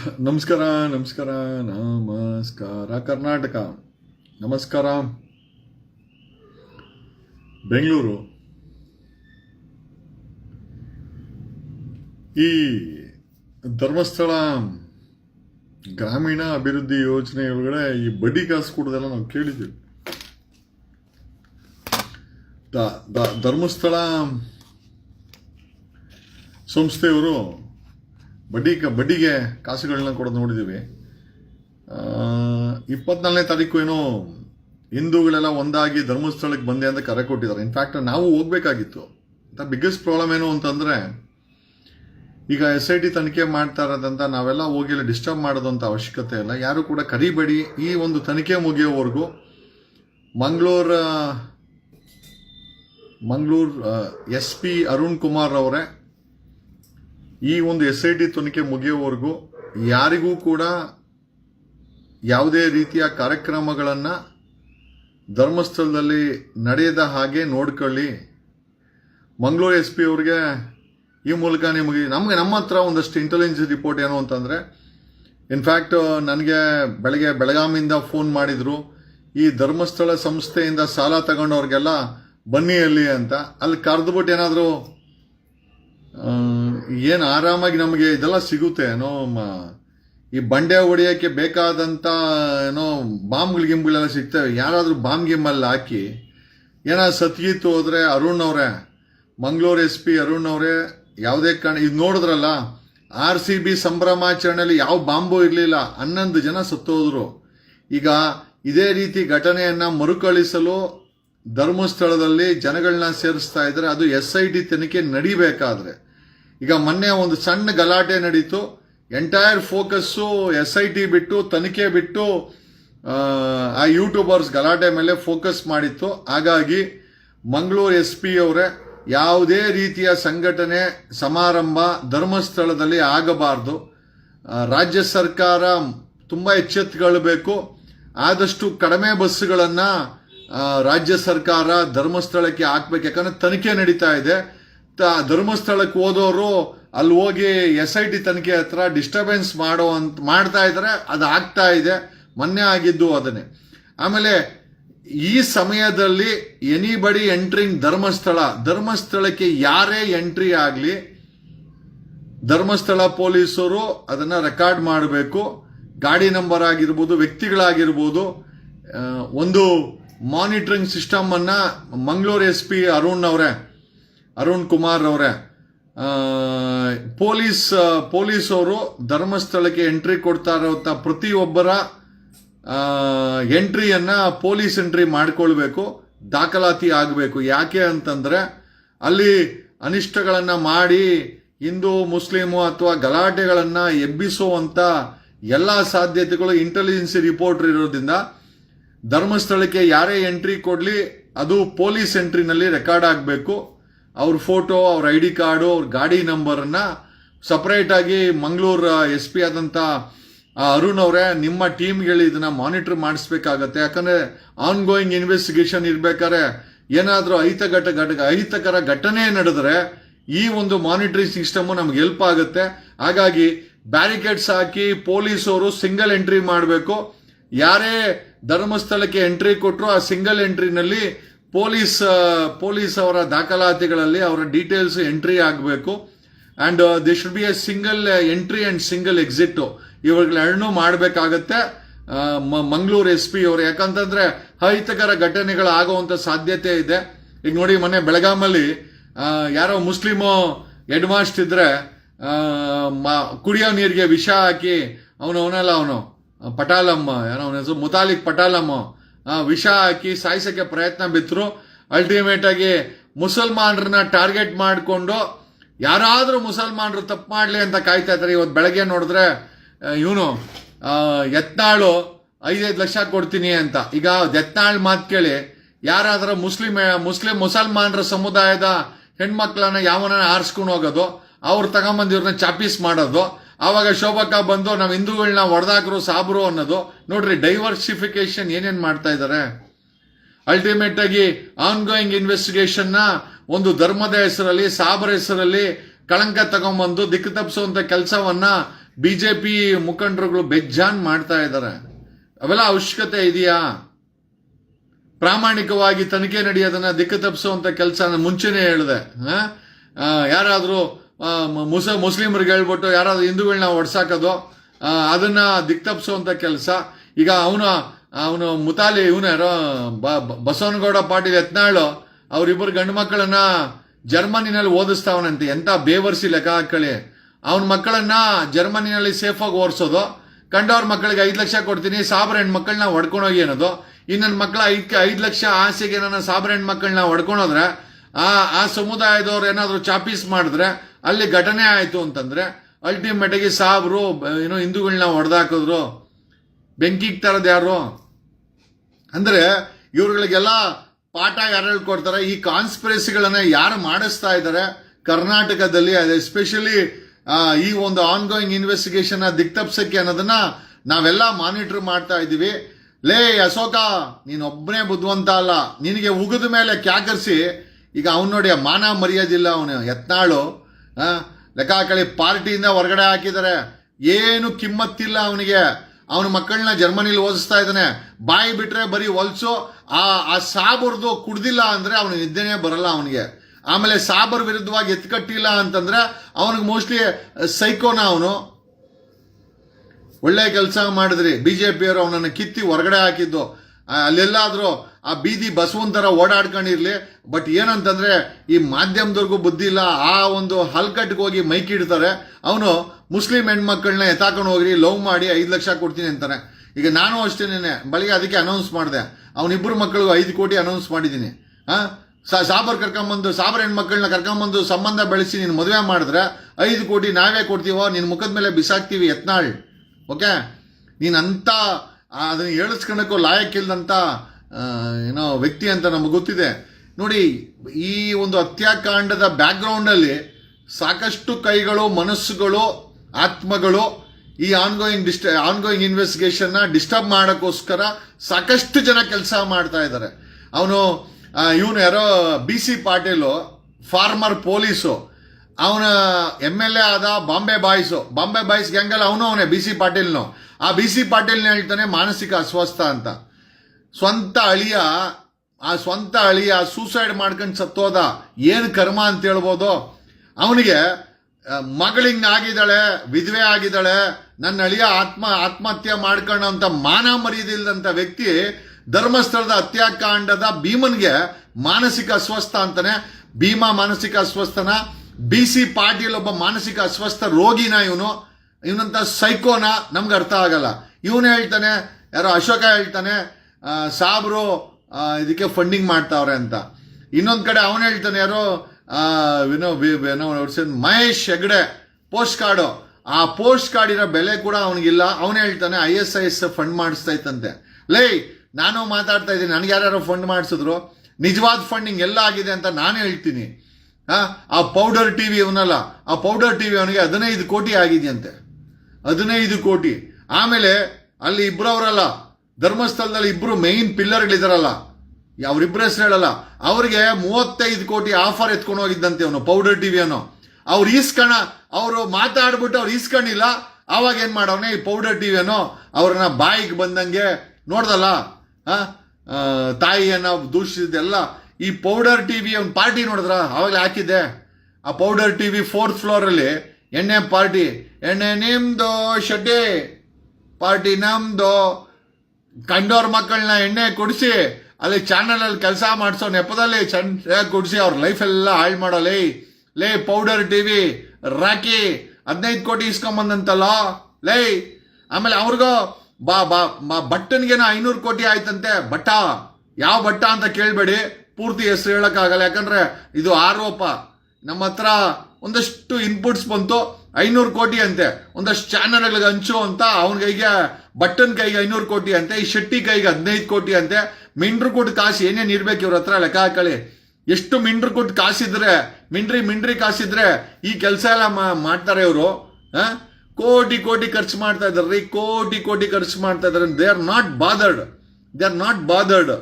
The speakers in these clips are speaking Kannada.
ನಮಸ್ಕಾರ ನಮಸ್ಕಾರ ನಮಸ್ಕಾರ. ಕರ್ನಾಟಕ, ನಮಸ್ಕಾರ. ಬೆಂಗಳೂರು. ಈ ಧರ್ಮಸ್ಥಳ ಗ್ರಾಮೀಣ ಅಭಿವೃದ್ಧಿ ಯೋಜನೆ ಒಳಗಡೆ ಈ ಬಡ್ಡಿ ಕಾಸು ಕೊಡೋದೆಲ್ಲ ನಾವು ಕೇಳಿದ್ದೀವಿ. ಧರ್ಮಸ್ಥಳ ಸಂಸ್ಥೆಯವರು ಬಡ್ಡಿ ಬಡ್ಡಿಗೆ ಕಾಸುಗಳನ್ನ ಕೂಡ ನೋಡಿದ್ದೀವಿ. ಇಪ್ಪತ್ನಾಲ್ಕನೇ ತಾರೀಕು ಏನೋ ಹಿಂದೂಗಳೆಲ್ಲ ಒಂದಾಗಿ ಧರ್ಮಸ್ಥಳಕ್ಕೆ ಬಂದೆ ಅಂತ ಕರೆ ಕೊಟ್ಟಿದ್ದಾರೆ. ಇನ್ಫ್ಯಾಕ್ಟ್ ನಾವು ಹೋಗ್ಬೇಕಾಗಿತ್ತು. ಅಂತ ಬಿಗ್ಗೆಸ್ಟ್ ಪ್ರಾಬ್ಲಮ್ ಏನು ಅಂತಂದ್ರೆ, ಈಗ ಎಸ್ ಐ ಟಿ ತನಿಖೆ ಮಾಡ್ತಾ ಇರೋದಂತ ನಾವೆಲ್ಲ ಹೋಗಿ ಎಲ್ಲ ಡಿಸ್ಟರ್ಬ್ ಮಾಡೋದಂತ ಅವಶ್ಯಕತೆ ಇಲ್ಲ. ಯಾರು ಕೂಡ ಕರಿಬೇಡಿ. ಈ ಒಂದು ತನಿಖೆ ಮುಗಿಯೋವರೆಗೂ ಮಂಗಳೂರು ಮಂಗಳೂರು ಎಸ್ ಪಿ ಅರುಣ್ ಕುಮಾರ್ ಅವರೇ ಈ ಒಂದು ಎಸ್ ಐ ಟಿ ತನಿಖೆ ಮುಗಿಯುವವರೆಗೂ ಯಾರಿಗೂ ಕೂಡ ಯಾವುದೇ ರೀತಿಯ ಕಾರ್ಯಕ್ರಮಗಳನ್ನು ಧರ್ಮಸ್ಥಳದಲ್ಲಿ ನಡೆಯದ ಹಾಗೆ ನೋಡ್ಕೊಳ್ಳಿ. ಮಂಗಳೂರು ಎಸ್ ಪಿ ಅವ್ರಿಗೆ ಈ ಮೂಲಕ ನಿಮಗೆ, ನಮಗೆ ನಮ್ಮ ಹತ್ರ ಒಂದಷ್ಟು ಇಂಟೆಲಿಜೆನ್ಸ್ ರಿಪೋರ್ಟ್ ಏನು ಅಂತಂದರೆ ಇನ್ಫ್ಯಾಕ್ಟ್ ನನಗೆ ಬೆಳಗ್ಗೆ ಬೆಳಗಾಮಿಂದ ಫೋನ್ ಮಾಡಿದರು. ಈ ಧರ್ಮಸ್ಥಳ ಸಂಸ್ಥೆಯಿಂದ ಸಾಲ ತಗೊಂಡವ್ರಿಗೆಲ್ಲ ಬನ್ನಿ ಅಲ್ಲಿ ಅಂತ. ಅಲ್ಲಿ ಕರೆದ್ಬಿಟ್ಟು ಏನಾದರೂ ಏನು ಆರಾಮಾಗಿ ನಮಗೆ ಇದೆಲ್ಲ ಸಿಗುತ್ತೆ, ಏನೋ ಈ ಬಂಡೆ ಹೊಡೆಯೋಕ್ಕೆ ಬೇಕಾದಂಥ ಏನೋ, ಬಾಂಬ್ಗಳು ಗಿಂಬ್ಗಳೆಲ್ಲ ಸಿಗ್ತವೆ. ಯಾರಾದರೂ ಬಾಂಬ್ ಗಿಂಬಲ್ಲಿ ಹಾಕಿ ಏನಾದ್ರು ಸತ್ಗೀತು ಹೋದರೆ ಅರುಣ್ ಅವರೇ, ಮಂಗಳೂರು ಎಸ್ ಪಿ ಅರುಣ್ ಅವರೇ, ಯಾವುದೇ ಕಾರಣ, ಇದು ನೋಡಿದ್ರಲ್ಲ, ಆರ್ ಸಿ ಬಿ ಸಂಭ್ರಮಾಚರಣೆಯಲ್ಲಿ ಯಾವ ಬಾಂಬು ಇರಲಿಲ್ಲ, ಹನ್ನೊಂದು ಜನ ಸತ್ತೋದ್ರು. ಈಗ ಇದೇ ರೀತಿ ಘಟನೆಯನ್ನು ಮರುಕಳಿಸಲು ಧರ್ಮಸ್ಥಳದಲ್ಲಿ ಜನಗಳನ್ನ ಸೇರಿಸ್ತಾ ಇದ್ದಾರೆ ಅದು ಎಸ್ ಐ ಟಿ ತನಿಖೆ ನಡಿಬೇಕಾದ್ರೆ. ಈಗ ಮೊನ್ನೆ ಒಂದು ಸಣ್ಣ ಗಲಾಟೆ ನಡೀತು. Entire focus S I T ಬಿಟ್ಟು ತನಿಖೆ ಬಿಟ್ಟು ಆ, ಯೂಟ್ಯೂಬರ್ಸ್ ಗಲಾಟೆ ಮೇಲೆ ಫೋಕಸ್ ಮಾಡಿತ್ತು. ಹಾಗಾಗಿ ಮಂಗಳೂರು ಎಸ್ ಪಿ ಅವರೇ ಯಾವುದೇ ರೀತಿಯ ಸಂಘಟನೆ ಸಮಾರಂಭ ಧರ್ಮಸ್ಥಳದಲ್ಲಿ ಆಗಬಾರದು. ರಾಜ್ಯ ಸರ್ಕಾರ ತುಂಬಾ ಎಚ್ಚೆತ್ತುಕೊಳ್ಬೇಕು ಆದಷ್ಟು ಕಡಿಮೆ ಬಸ್ಸುಗಳನ್ನ ರಾಜ್ಯ ಸರ್ಕಾರ ಧರ್ಮಸ್ಥಳಕ್ಕೆ ಹಾಕ್ಬೇಕು. ಯಾಕಂದ್ರೆ ತನಿಖೆ ನಡೀತಾ ಇದೆ. ಧರ್ಮಸ್ಥಳಕ್ಕೆ ಹೋದವರು ಅಲ್ಲಿ ಹೋಗಿ ಎಸ್ ಐ ಟಿ ತನಿಖೆ ಹತ್ರ ಡಿಸ್ಟರ್ಬೆನ್ಸ್ ಮಾಡೋ ಅಂತ, ಮಾಡ್ತಾ ಇದ್ದಾರೆ ಅದು ಆಗ್ತಾ ಇದೆ. ಮೊನ್ನೆ ಆಗಿದ್ದು ಅದನ್ನೇ. ಆಮೇಲೆ ಈ ಸಮಯದಲ್ಲಿ ಎನಿಬಡಿ ಎಂಟ್ರಿಂಗ್ ಧರ್ಮಸ್ಥಳ, ಧರ್ಮಸ್ಥಳಕ್ಕೆ ಯಾರೇ ಎಂಟ್ರಿ ಆಗಲಿ, ಧರ್ಮಸ್ಥಳ ಪೊಲೀಸರು ಅದನ್ನ ರೆಕಾರ್ಡ್ ಮಾಡಬೇಕು. ಗಾಡಿ ನಂಬರ್ ಆಗಿರ್ಬೋದು, ವ್ಯಕ್ತಿಗಳಾಗಿರ್ಬೋದು ಒಂದು ಮಾನಿಟರಿಂಗ್ ಸಿಸ್ಟಮ್ ಅನ್ನ ಮಂಗಳೂರು ಎಸ್ ಪಿ ಅರುಣ್ ಅವರೇ, ಅರುಣ್ ಕುಮಾರ್ ಅವರೇ. ಪೊಲೀಸ್ ಪೊಲೀಸ್ ಅವರು ಧರ್ಮಸ್ಥಳಕ್ಕೆ ಎಂಟ್ರಿ ಕೊಡ್ತಾ ಇರೋಂಥ ಪ್ರತಿಯೊಬ್ಬರ ಎಂಟ್ರಿಯನ್ನು ಪೊಲೀಸ್ ಎಂಟ್ರಿ ಮಾಡಿಕೊಳ್ಬೇಕು, ದಾಖಲಾತಿ ಆಗಬೇಕು. ಯಾಕೆ ಅಂತಂದ್ರೆ ಅಲ್ಲಿ ಅನಿಷ್ಟಗಳನ್ನು ಮಾಡಿ ಹಿಂದೂ, ಮುಸ್ಲಿಮು ಅಥವಾ ಗಲಾಟೆಗಳನ್ನು ಎಬ್ಬಿಸುವಂಥ ಎಲ್ಲ ಸಾಧ್ಯತೆಗಳು ಇಂಟೆಲಿಜೆನ್ಸಿ ರಿಪೋರ್ಟರ್ ಇರೋದ್ರಿಂದ ಧರ್ಮಸ್ಥಳಕ್ಕೆ ಯಾರೇ ಎಂಟ್ರಿ ಕೊಡ್ಲಿ, ಅದು ಪೊಲೀಸ್ ಎಂಟ್ರಿನಲ್ಲಿ ರೆಕಾರ್ಡ್ ಆಗಬೇಕು. ಅವ್ರ ಫೋಟೋ, ಅವ್ರ ಐ ಡಿ ಕಾರ್ಡು, ಅವ್ರ ಗಾಡಿ ನಂಬರನ್ನು ಸಪ್ರೇಟಾಗಿ ಮಂಗಳೂರು ಎಸ್ ಪಿ ಆದಂತ ಅರುಣ್ ಅವರೇ ನಿಮ್ಮ ಟೀಮ್ಗಳು ಇದನ್ನ ಮಾನಿಟರ್ ಮಾಡಿಸ್ಬೇಕಾಗತ್ತೆ. ಯಾಕಂದ್ರೆ ಆನ್ ಗೋಯಿಂಗ್ ಇನ್ವೆಸ್ಟಿಗೇಷನ್ ಇರಬೇಕಾದ್ರೆ ಏನಾದರೂ ಅಹಿತಘಟ ಘಟ ಘಟ ಅಹಿತಕರ ಘಟನೆ ನಡೆದರೆ ಈ ಒಂದು ಮಾನಿಟರಿಂಗ್ ಸಿಸ್ಟಮ್ ನಮ್ಗೆ ಹೆಲ್ಪ್ ಆಗುತ್ತೆ. ಹಾಗಾಗಿ ಬ್ಯಾರಿಕೇಡ್ಸ್ ಹಾಕಿ ಪೊಲೀಸವರು ಸಿಂಗಲ್ ಎಂಟ್ರಿ ಮಾಡಬೇಕು. ಯಾರೇ ಧರ್ಮಸ್ಥಳಕ್ಕೆ ಎಂಟ್ರಿ ಕೊಟ್ಟರು ಆ ಸಿಂಗಲ್ ಎಂಟ್ರಿನಲ್ಲಿ ಪೊಲೀಸ್ ಪೊಲೀಸ್ ಅವರ ದಾಖಲಾತಿಗಳಲ್ಲಿ ಅವರ ಡೀಟೇಲ್ಸ್ ಎಂಟ್ರಿ ಆಗಬೇಕು. And the should be a single entry and single exit ಇವುಗಳೆರಡನ್ನೂ ಮಾಡಬೇಕಾಗತ್ತೆ. ಮಂಗಳೂರು ಎಸ್ ಪಿ ಅವರು. ಯಾಕಂತಂದ್ರೆ ಅಹಿತಕರ ಘಟನೆಗಳು ಆಗುವಂತ ಸಾಧ್ಯತೆ ಇದೆ. ಈಗ ನೋಡಿ ಮೊನ್ನೆ ಬೆಳಗಾಮಲ್ಲಿ ಯಾರೋ ಮುಸ್ಲಿಮು ಹೆಡ್ ಮಾಸ್ಟ್ ಇದ್ರೆ ಕುಡಿಯೋ ನೀರಿಗೆ ವಿಷ ಹಾಕಿ ಅವನು ಅವನಲ್ಲ ಅವನು. ಪಟಾಲಮ್ಮ, ಏನೋ ಅವನ ಹೆಸರು ಮುತಾಲಿಕ್ ಪಟಾಲಮ್ಮ. ವಿಷ ಹಾಕಿ ಸಾಯಿಸೋಕ್ಕೆ ಪ್ರಯತ್ನ ಬಿತ್ತರು ಅಲ್ಟಿಮೇಟ್ ಆಗಿ ಮುಸಲ್ಮಾನರನ್ನ ಟಾರ್ಗೆಟ್ ಮಾಡಿಕೊಂಡು ಯಾರಾದರೂ ಮುಸಲ್ಮಾನರು ತಪ್ಪು ಮಾಡಲಿ ಅಂತ ಕಾಯ್ತಾ ಇದ್ದಾರೆ. ಇವತ್ತು ಬೆಳಗ್ಗೆ ನೋಡಿದ್ರೆ ಇವನು ಯತ್ನಾಳು ಐದೈದು ಲಕ್ಷ ಕೊಡ್ತೀನಿ ಅಂತ. ಈಗ ಯತ್ನಾಳ್ ಮಾತು ಕೇಳಿ, ಯಾರಾದರೂ ಮುಸ್ಲಿಂ ಮುಸ್ಲಿಂ ಮುಸಲ್ಮಾನರ ಸಮುದಾಯದ ಹೆಣ್ಮಕ್ಳನ್ನ ಯಾವನ ಆರಿಸ್ಕೊಂಡು ಹೋಗೋದು, ಅವ್ರು ತಗೊಂಬಂದಿವ್ರನ್ನ ಚಾಪೀಸ್ ಮಾಡೋದು ಆವಾಗ ಶೋಭಕ್ಕ ಬಂದು ನಾವು ಹಿಂದೂಗಳನ್ನ ಹೊಡೆದಾಕ್ರು ಸಾಬ್ರು ಅನ್ನೋದು. ನೋಡ್ರಿ ಡೈವರ್ಸಿಫಿಕೇಶನ್ ಏನೇನು ಮಾಡ್ತಾ ಇದ್ದಾರೆ ಅಲ್ಟಿಮೇಟ್ ಆಗಿ ಆನ್ ಗೋಯಿಂಗ್ ಇನ್ವೆಸ್ಟಿಗೇಷನ್ನ ಒಂದು ಧರ್ಮದ ಹೆಸರಲ್ಲಿ, ಸಾಬರ ಹೆಸರಲ್ಲಿ ಕಳಂಕ ತಗೊಂಬಂದು ದಿಕ್ಕು ತಪ್ಪಿಸುವಂತ ಕೆಲಸವನ್ನ ಬಿಜೆಪಿ ಮುಖಂಡರುಗಳು ಬೆಜ್ಜಾನ್ ಮಾಡ್ತಾ ಇದ್ದಾರೆ ಅವೆಲ್ಲ ಅವಶ್ಯಕತೆ ಇದೆಯಾ? ಪ್ರಾಮಾಣಿಕವಾಗಿ ತನಿಖೆ ನಡೆಯೋದನ್ನ ದಿಕ್ಕು ತಪ್ಪಿಸುವಂತ ಕೆಲಸ ಮುಂಚೆನೆ ಹೇಳಿದೆ. ಯಾರಾದರೂ ಮುಸ ಮುಸ್ಲಿಮರಿಗೆ ಹೇಳ್ಬಿಟ್ಟು ಯಾರಾದ್ರೂ ಹಿಂದೂಗಳನ್ನ ಒಡ್ಸಾಕೋದು ಆ, ಅದನ್ನ ದಿಕ್ ಕೆಲಸ. ಈಗ ಅವನು ಅವನು ಮುತಾಲಿ ಇವನು ಯಾರೋ ಬಸವನಗೌಡ ಪಾಟೀಲ್ ಯತ್ನಾಳು ಅವರಿಬ್ಬರು ಗಂಡು ಮಕ್ಕಳನ್ನ ಜರ್ಮನಿನಲ್ಲಿ ಓದಿಸ್ತಾವನಂತೆ. ಎಂತ ಬೇವರ್ಸಿ ಲೆಕ್ಕ ಹಾಕೊಳ್ಳಿ ಅವನ ಮಕ್ಕಳನ್ನ ಜರ್ಮನಿನಲ್ಲಿ ಸೇಫಾಗಿ ಆಗಿ ಓಡಿಸೋದು ಕಂಡವ್ರ ಮಕ್ಕಳಿಗೆ ಐದು ಲಕ್ಷ ಕೊಡ್ತೀನಿ ಸಾಬ್ರ ಹೆಣ್ಮಕ್ಳನ್ನ ಹೊಡ್ಕೊಂಡೋಗಿ ಅನ್ನೋದು. ಇನ್ನು ನನ್ನ ಮಕ್ಕಳ ಐದು ಐದು ಲಕ್ಷ ಆಸೆಗೆ ನನ್ನ ಸಾಬ್ರ ಹೆಣ್ಮಕ್ಳನ್ನ ಹೊಡ್ಕೊಂಡೋದ್ರೆ ಆ ಆ ಸಮುದಾಯದವ್ರು ಏನಾದ್ರು ಚಾಪೀಸ್ ಮಾಡಿದ್ರೆ ಅಲ್ಲಿ ಘಟನೆ ಆಯಿತು ಅಂತಂದ್ರೆ ಅಲ್ಟಿಮೇಟಾಗಿ ಸಾಬ್ರು ಏನೋ ಹಿಂದೂಗಳನ್ನ ಹೊಡೆದಾಕಿದ್ರು. ಬೆಂಕಿಗೆ ತರದ್ ಯಾರು? ಅಂದ್ರೆ ಇವ್ರುಗಳಿಗೆಲ್ಲ ಪಾಠ ಯಾರು ಹೇಳ್ಕೊಡ್ತಾರೆ ಈ ಕಾನ್ಸ್ಪಿರಸಿಗಳನ್ನ ಯಾರು ಮಾಡಿಸ್ತಾ ಇದ್ದಾರೆ ಕರ್ನಾಟಕದಲ್ಲಿ ಎಸ್ಪೆಷಲಿ ಈ ಒಂದು ಆನ್ ಗೋಯಿಂಗ್ ಇನ್ವೆಸ್ಟಿಗೇಷನ್ ದಿಕ್ತಪ್ಸಕ್ಕೆ ಅನ್ನೋದನ್ನ ನಾವೆಲ್ಲ ಮಾನಿಟರ್ ಮಾಡ್ತಾ ಇದ್ದೀವಿ. ಲೇ, ಅಶೋಕ ನೀನ್ ಒಬ್ಬನೇ ಬುದ್ಧಿವಂತ ಅಲ್ಲ. ನಿನಗೆ ಉಗಿದ ಮೇಲೆ ಕ್ಯಾಕರ್ಸಿ ಈಗ ಅವ್ನು ನೋಡಿ ಮಾನ ಮರ್ಯಾದಿಲ್ಲ ಅವನು. ಯತ್ನಾಳು ಆ, ಲೆಕ್ಕ ಹಾಕಳಿ ಪಾರ್ಟಿಯಿಂದ ಹೊರಗಡೆ ಹಾಕಿದ್ದಾರೆ ಏನು ಕಿಮ್ಮತ್ತಿಲ್ಲ ಅವನಿಗೆ. ಅವನ ಮಕ್ಕಳನ್ನ ಜರ್ಮನಿಲಿ ಓದಿಸ್ತಾ ಇದ್ದಾನೆ. ಬಾಯಿ ಬಿಟ್ರೆ ಬರೀ ಹೊಲ್ಸು. ಆ ಆ ಸಾಬರ್ದು ಕುಡ್ದಿಲ್ಲ ಅಂದ್ರೆ ಅವನ ನಿದ್ದೆನೇ ಬರಲ್ಲ ಅವನಿಗೆ. ಆಮೇಲೆ ಸಾಬರ್ ವಿರುದ್ಧವಾಗಿ ಎತ್ಕಟ್ಟಿಲ್ಲ ಅಂತಂದ್ರೆ ಅವನಿಗೆ ಮೋಸ್ಟ್ಲಿ ಸೈಕೋನ ಅವನು. ಒಳ್ಳೆ ಕೆಲಸ ಮಾಡಿದ್ರಿ. ಬಿಜೆಪಿಯವರು ಅವನನ್ನು ಕಿತ್ತಿ ಹೊರಗಡೆ ಹಾಕಿದ್ದು. ಅಲ್ಲೆಲ್ಲಾದ್ರೂ ಆ ಬೀದಿ ಬಸವಂತರ ಓಡಾಡ್ಕೊಂಡಿರಲಿ. ಬಟ್ ಏನಂತಂದ್ರೆ ಈ ಮಾಧ್ಯಮದವ್ರಿಗೂ ಬುದ್ಧಿ ಇಲ್ಲ. ಆ ಒಂದು ಹಲ್ಕಟ್ಟಿಗೆ ಹೋಗಿ ಮೈಕಿಡ್ತಾರೆ ಅವನು ಮುಸ್ಲಿಂ ಹೆಣ್ಮಕ್ಳನ್ನ ಎತ್ತಾಕೊಂಡು ಹೋಗ್ರಿ ಲವ್ ಮಾಡಿ ಐದು ಲಕ್ಷ ಕೊಡ್ತೀನಿ ಅಂತಾನೆ. ಈಗ ನಾನು ಅಷ್ಟೇನೆ ಬಳಿಗೆ ಅದಕ್ಕೆ ಅನೌನ್ಸ್ ಮಾಡಿದೆ. ಅವನಿಬ್ಬರು ಮಕ್ಕಳಿಗೂ ಐದು ಕೋಟಿ ಅನೌನ್ಸ್ ಮಾಡಿದ್ದೀನಿ. ಹಾಂ ಸಾಬರ್ ಕರ್ಕೊಂಬಂದು ಸಾಬರ್ ಹೆಣ್ಮಕ್ಳನ್ನ ಕರ್ಕೊಂಬಂದು ಸಂಬಂಧ ಬೆಳೆಸಿ ನೀನು ಮದುವೆ ಮಾಡಿದ್ರೆ ಐದು ಕೋಟಿ ನಾವೇ ಕೊಡ್ತೀವೋ? ನಿನ್ನ ಮುಖದ ಮೇಲೆ ಬಿಸಾಕ್ತೀವಿ ಯತ್ನಾಳ್. ಓಕೆ? ನೀನು ಅಂಥ ಅದನ್ನು ಹೇಳಿಸ್ಕೊಳಕ್ಕೂ ಲಾಯಕ್ಕಿಲ್ದಂತ ಆ, ಏನೋ ವ್ಯಕ್ತಿ ಅಂತ ನಮಗೆ ಗೊತ್ತಿದೆ. ನೋಡಿ, ಈ ಒಂದು ಹತ್ಯಾಕಾಂಡದ ಬ್ಯಾಕ್ಗ್ರೌಂಡಲ್ಲಿ ಸಾಕಷ್ಟು ಕೈಗಳು, ಮನಸ್ಸುಗಳು, ಆತ್ಮಗಳು ಈ ಆನ್ಗೋಯಿಂಗ್ ಡಿಸ್ಟ್ ಆನ್ಗೋಯಿಂಗ್ ಇನ್ವೆಸ್ಟಿಗೇಷನ್ನ ಡಿಸ್ಟರ್ಬ್ ಮಾಡೋಕ್ಕೋಸ್ಕರ ಸಾಕಷ್ಟು ಜನ ಕೆಲಸ ಮಾಡ್ತಾ ಇದ್ದಾರೆ. ಅವನು ಇವನು ಯಾರೋ B C Patil former police ಅವನ ಎಂ ಎಲ್ ಎ ಆದ ಬಾಂಬೆ ಬಾಯ್ಸು ಬಾಂಬೆ ಬಾಯ್ಸ್ ಗ್ಯಾಂಗಲ್ಲಿ ಅವನು ಅವನೇ ಬಿ ಸಿ ಪಾಟೀಲ್ನು. ಆ ಬಿ ಸಿ ಪಾಟೀಲ್ನ ಹೇಳ್ತಾನೆ, ಮಾನಸಿಕ ಅಸ್ವಸ್ಥ ಅಂತ. ಸ್ವಂತ ಅಳಿಯ, ಆ ಸ್ವಂತ ಅಳಿಯ ಸೂಸೈಡ್ ಮಾಡ್ಕೊಂಡು ಸತ್ತೋದ ಏನು ಕರ್ಮ ಅಂತ ಹೇಳ್ಬೋದು? ಅವನಿಗೆ ಮಗಳಿಂಗ್ ಆಗಿದ್ದಾಳೆ, ವಿಧವೆ ಆಗಿದ್ದಾಳೆ, ನನ್ನ ಅಳಿಯ ಆತ್ಮ, ಆತ್ಮಹತ್ಯೆ ಅಂತ ಮಾನ ಮರ್ಯಾದಿಲ್ಲದಂಥ ವ್ಯಕ್ತಿ ಧರ್ಮಸ್ಥಳದ ಹತ್ಯಾಕಾಂಡದ ಭೀಮನ್ಗೆ ಮಾನಸಿಕ ಅಸ್ವಸ್ಥ ಅಂತಾನೆ. ಭೀಮಾ ಮಾನಸಿಕ ಅಸ್ವಸ್ಥನ ಬಿ ಸಿ ಪಾಟೀಲ್ ಒಬ್ಬ ಮಾನಸಿಕ ಅಸ್ವಸ್ಥ ರೋಗಿನ ಇವನು. ಇವನಂತ ಸೈಕೋನ ನಮ್ಗೆ ಅರ್ಥ ಆಗಲ್ಲ. ಇವನು ಹೇಳ್ತಾನೆ, ಯಾರೋ ಅಶೋಕ ಹೇಳ್ತಾನೆ ಸಾಬ್ರು ಇದಕ್ಕೆ ಫಂಡಿಂಗ್ ಮಾಡ್ತಾವ್ರೆ ಅಂತ. ಇನ್ನೊಂದು ಕಡೆ ಅವನು ಹೇಳ್ತಾನೆ ಯಾರೋ ವಿನೋ ಏನೋ ವಿ- ಮಹೇಶ್ ಹೆಗ್ಡೆ ಪೋಸ್ಟ್ ಕಾರ್ಡು ಆ ಪೋಸ್ಟ್ ಕಾರ್ಡ್ ಇರೋ ಬೆಲೆ ಕೂಡ ಅವನಿಗಿಲ್ಲ. ಅವನು ಹೇಳ್ತಾನೆ I S I S fund ಮಾಡಿಸ್ತಾ ಇತ್ತಂತೆ ಲೇ ನಾನು ಮಾತಾಡ್ತಾ ಇದ್ದೀನಿ. ನನಗೆ ಯಾರ್ಯಾರೋ ಫಂಡ್ ಮಾಡಿಸಿದ್ರು. ನಿಜವಾದ ಫಂಡಿಂಗ್ ಎಲ್ಲ ಆಗಿದೆ ಅಂತ ನಾನು ಹೇಳ್ತೀನಿ. ಆ, ಪೌಡರ್ ಟಿವಿ ಅವನಲ್ಲ ಆ ಪೌಡರ್ ಟಿ ವಿ ಅವನಿಗೆ ಹದಿನೈದು ಕೋಟಿ ಆಗಿದೆಯಂತೆ. ಹದಿನೈದು ಕೋಟಿ. ಆಮೇಲೆ ಅಲ್ಲಿ ಇಬ್ಬರವರಲ್ಲ ಧರ್ಮಸ್ಥಳದಲ್ಲಿ ಇಬ್ಬರು ಮೇಯ್ನ್ ಪಿಲ್ಲರ್ಗಳಿದಾರಲ್ಲ ಅವರಿಬ್ಬರ ಹೆಸರು ಹೇಳಲ್ಲ. ಅವ್ರಿಗೆ ಮೂವತ್ತೈದು ಕೋಟಿ ಆಫರ್ ಎತ್ಕೊಂಡು ಹೋಗಿದ್ದಂತೆ ಅವನು ಪೌಡರ್ ಟಿವಿ ಅನ್ನೋ. ಅವ್ರು ಈಸ್ಕಣ ಅವರು ಮಾತಾಡ್ಬಿಟ್ಟು ಅವ್ರು ಈಸ್ಕೊಂಡಿಲ್ಲ ಅವಾಗ ಏನು ಮಾಡವನೆ, ಈ ಪೌಡರ್ ಟಿವಿಯನ್ನು ಅವ್ರನ್ನ ಬಾಯಿಗೆ ಬಂದಂಗೆ ನೋಡ್ದಲ್ಲ ತಾಯಿಯನ್ನ ದೂಷಿಸಿದ್ದೆಲ್ಲ, ಈ ಪೌಡರ್ ಟಿವಿ ಒಂದು ಪಾರ್ಟಿ ನೋಡಿದ್ರ? ಅವಾಗಲೇ ಹಾಕಿದ್ದೆ. ಆ powder T V fourth floor ಅಲ್ಲಿ ಎಣ್ಣೆ ಪಾರ್ಟಿ. ಎಣ್ಣೆ ನಿಮ್ದು, ಶಡ್ಡೆ. ಪಾರ್ಟಿ ನಮ್ದು. ಕಂಡೋರ್ ಮಕ್ಕಳನ್ನ ಎಣ್ಣೆ ಕೊಡಿಸಿ, ಅಲ್ಲಿ ಚಾನಲಲ್ಲಿ ಕೆಲಸ ಮಾಡಿಸೋ ನೆಪದಲ್ಲಿ ಚೆನ್ನಾಗಿ ಕೊಡಿಸಿ ಅವ್ರ ಲೈಫ್ ಎಲ್ಲ ಹಾಳು ಮಾಡೋ ಲೇ ಲೇ ಪೌಡರ್ ಟಿವಿ ರಾಕಿ ಹದಿನೈದು ಕೋಟಿ ಇಸ್ಕೊಂಬಂದಂತಲ್ಲ? ಲೇ, ಆಮೇಲೆ ಅವ್ರಿಗೂ, ಬಾ ಬಾ ಬಟ್ಟನ್ಗೇನೋ ಐನೂರು ಕೋಟಿ ಆಯ್ತಂತೆ. ಬಟ್ಟ ಯಾವ ಬಟ್ಟ ಅಂತ ಕೇಳಬೇಡಿ. ಪೂರ್ತಿ ಹೆಸರು ಹೇಳೋಕ್ಕಾಗಲ್ಲ. ಯಾಕಂದ್ರೆ ಇದು ಆರೋಪ. ನಮ್ಮ ಹತ್ರ ಒಂದಷ್ಟು ಇನ್ಪುಟ್ಸ್ ಬಂತು. ಐನೂರು ಕೋಟಿ ಅಂತೆ. ಒಂದಷ್ಟು ಚಾನಲ್ಗಳಿಗೆ ಹಂಚು ಅಂತ ಅವನ ಕೈಗೆ ಬಟ್ಟನ್ ಕೈಗೆ ಐನೂರು ಕೋಟಿ ಅಂತೆ, ಈ ಶೆಟ್ಟಿ ಕೈಗೆ ಹದಿನೈದು ಕೋಟಿ ಅಂತೆ. ಮಿಂಡ್ರು ಕೊಟ್ಟು ಕಾಸು ಏನೇನು ಇರ್ಬೇಕು ಇವ್ರ ಹತ್ರ ಲೆಕ್ಕ ಹಾಕಳಿ ಎಷ್ಟು ಮಿಂಡ್ರು ಕೊಟ್ಟು ಕಾಸಿದ್ರೆ, ಮಿಂಡ್ರಿ ಮಿಂಡ್ರಿ ಕಾಸಿದ್ರೆ ಈ ಕೆಲಸ ಎಲ್ಲ ಮಾಡ್ತಾರೆ ಇವರು. ಕೋಟಿ ಕೋಟಿ ಖರ್ಚು ಮಾಡ್ತಾ ಇದಾರೆ ರೀ ಕೋಟಿ ಕೋಟಿ ಖರ್ಚು ಮಾಡ್ತಾ ಇದಾರೆ. They are not bothered they are not bothered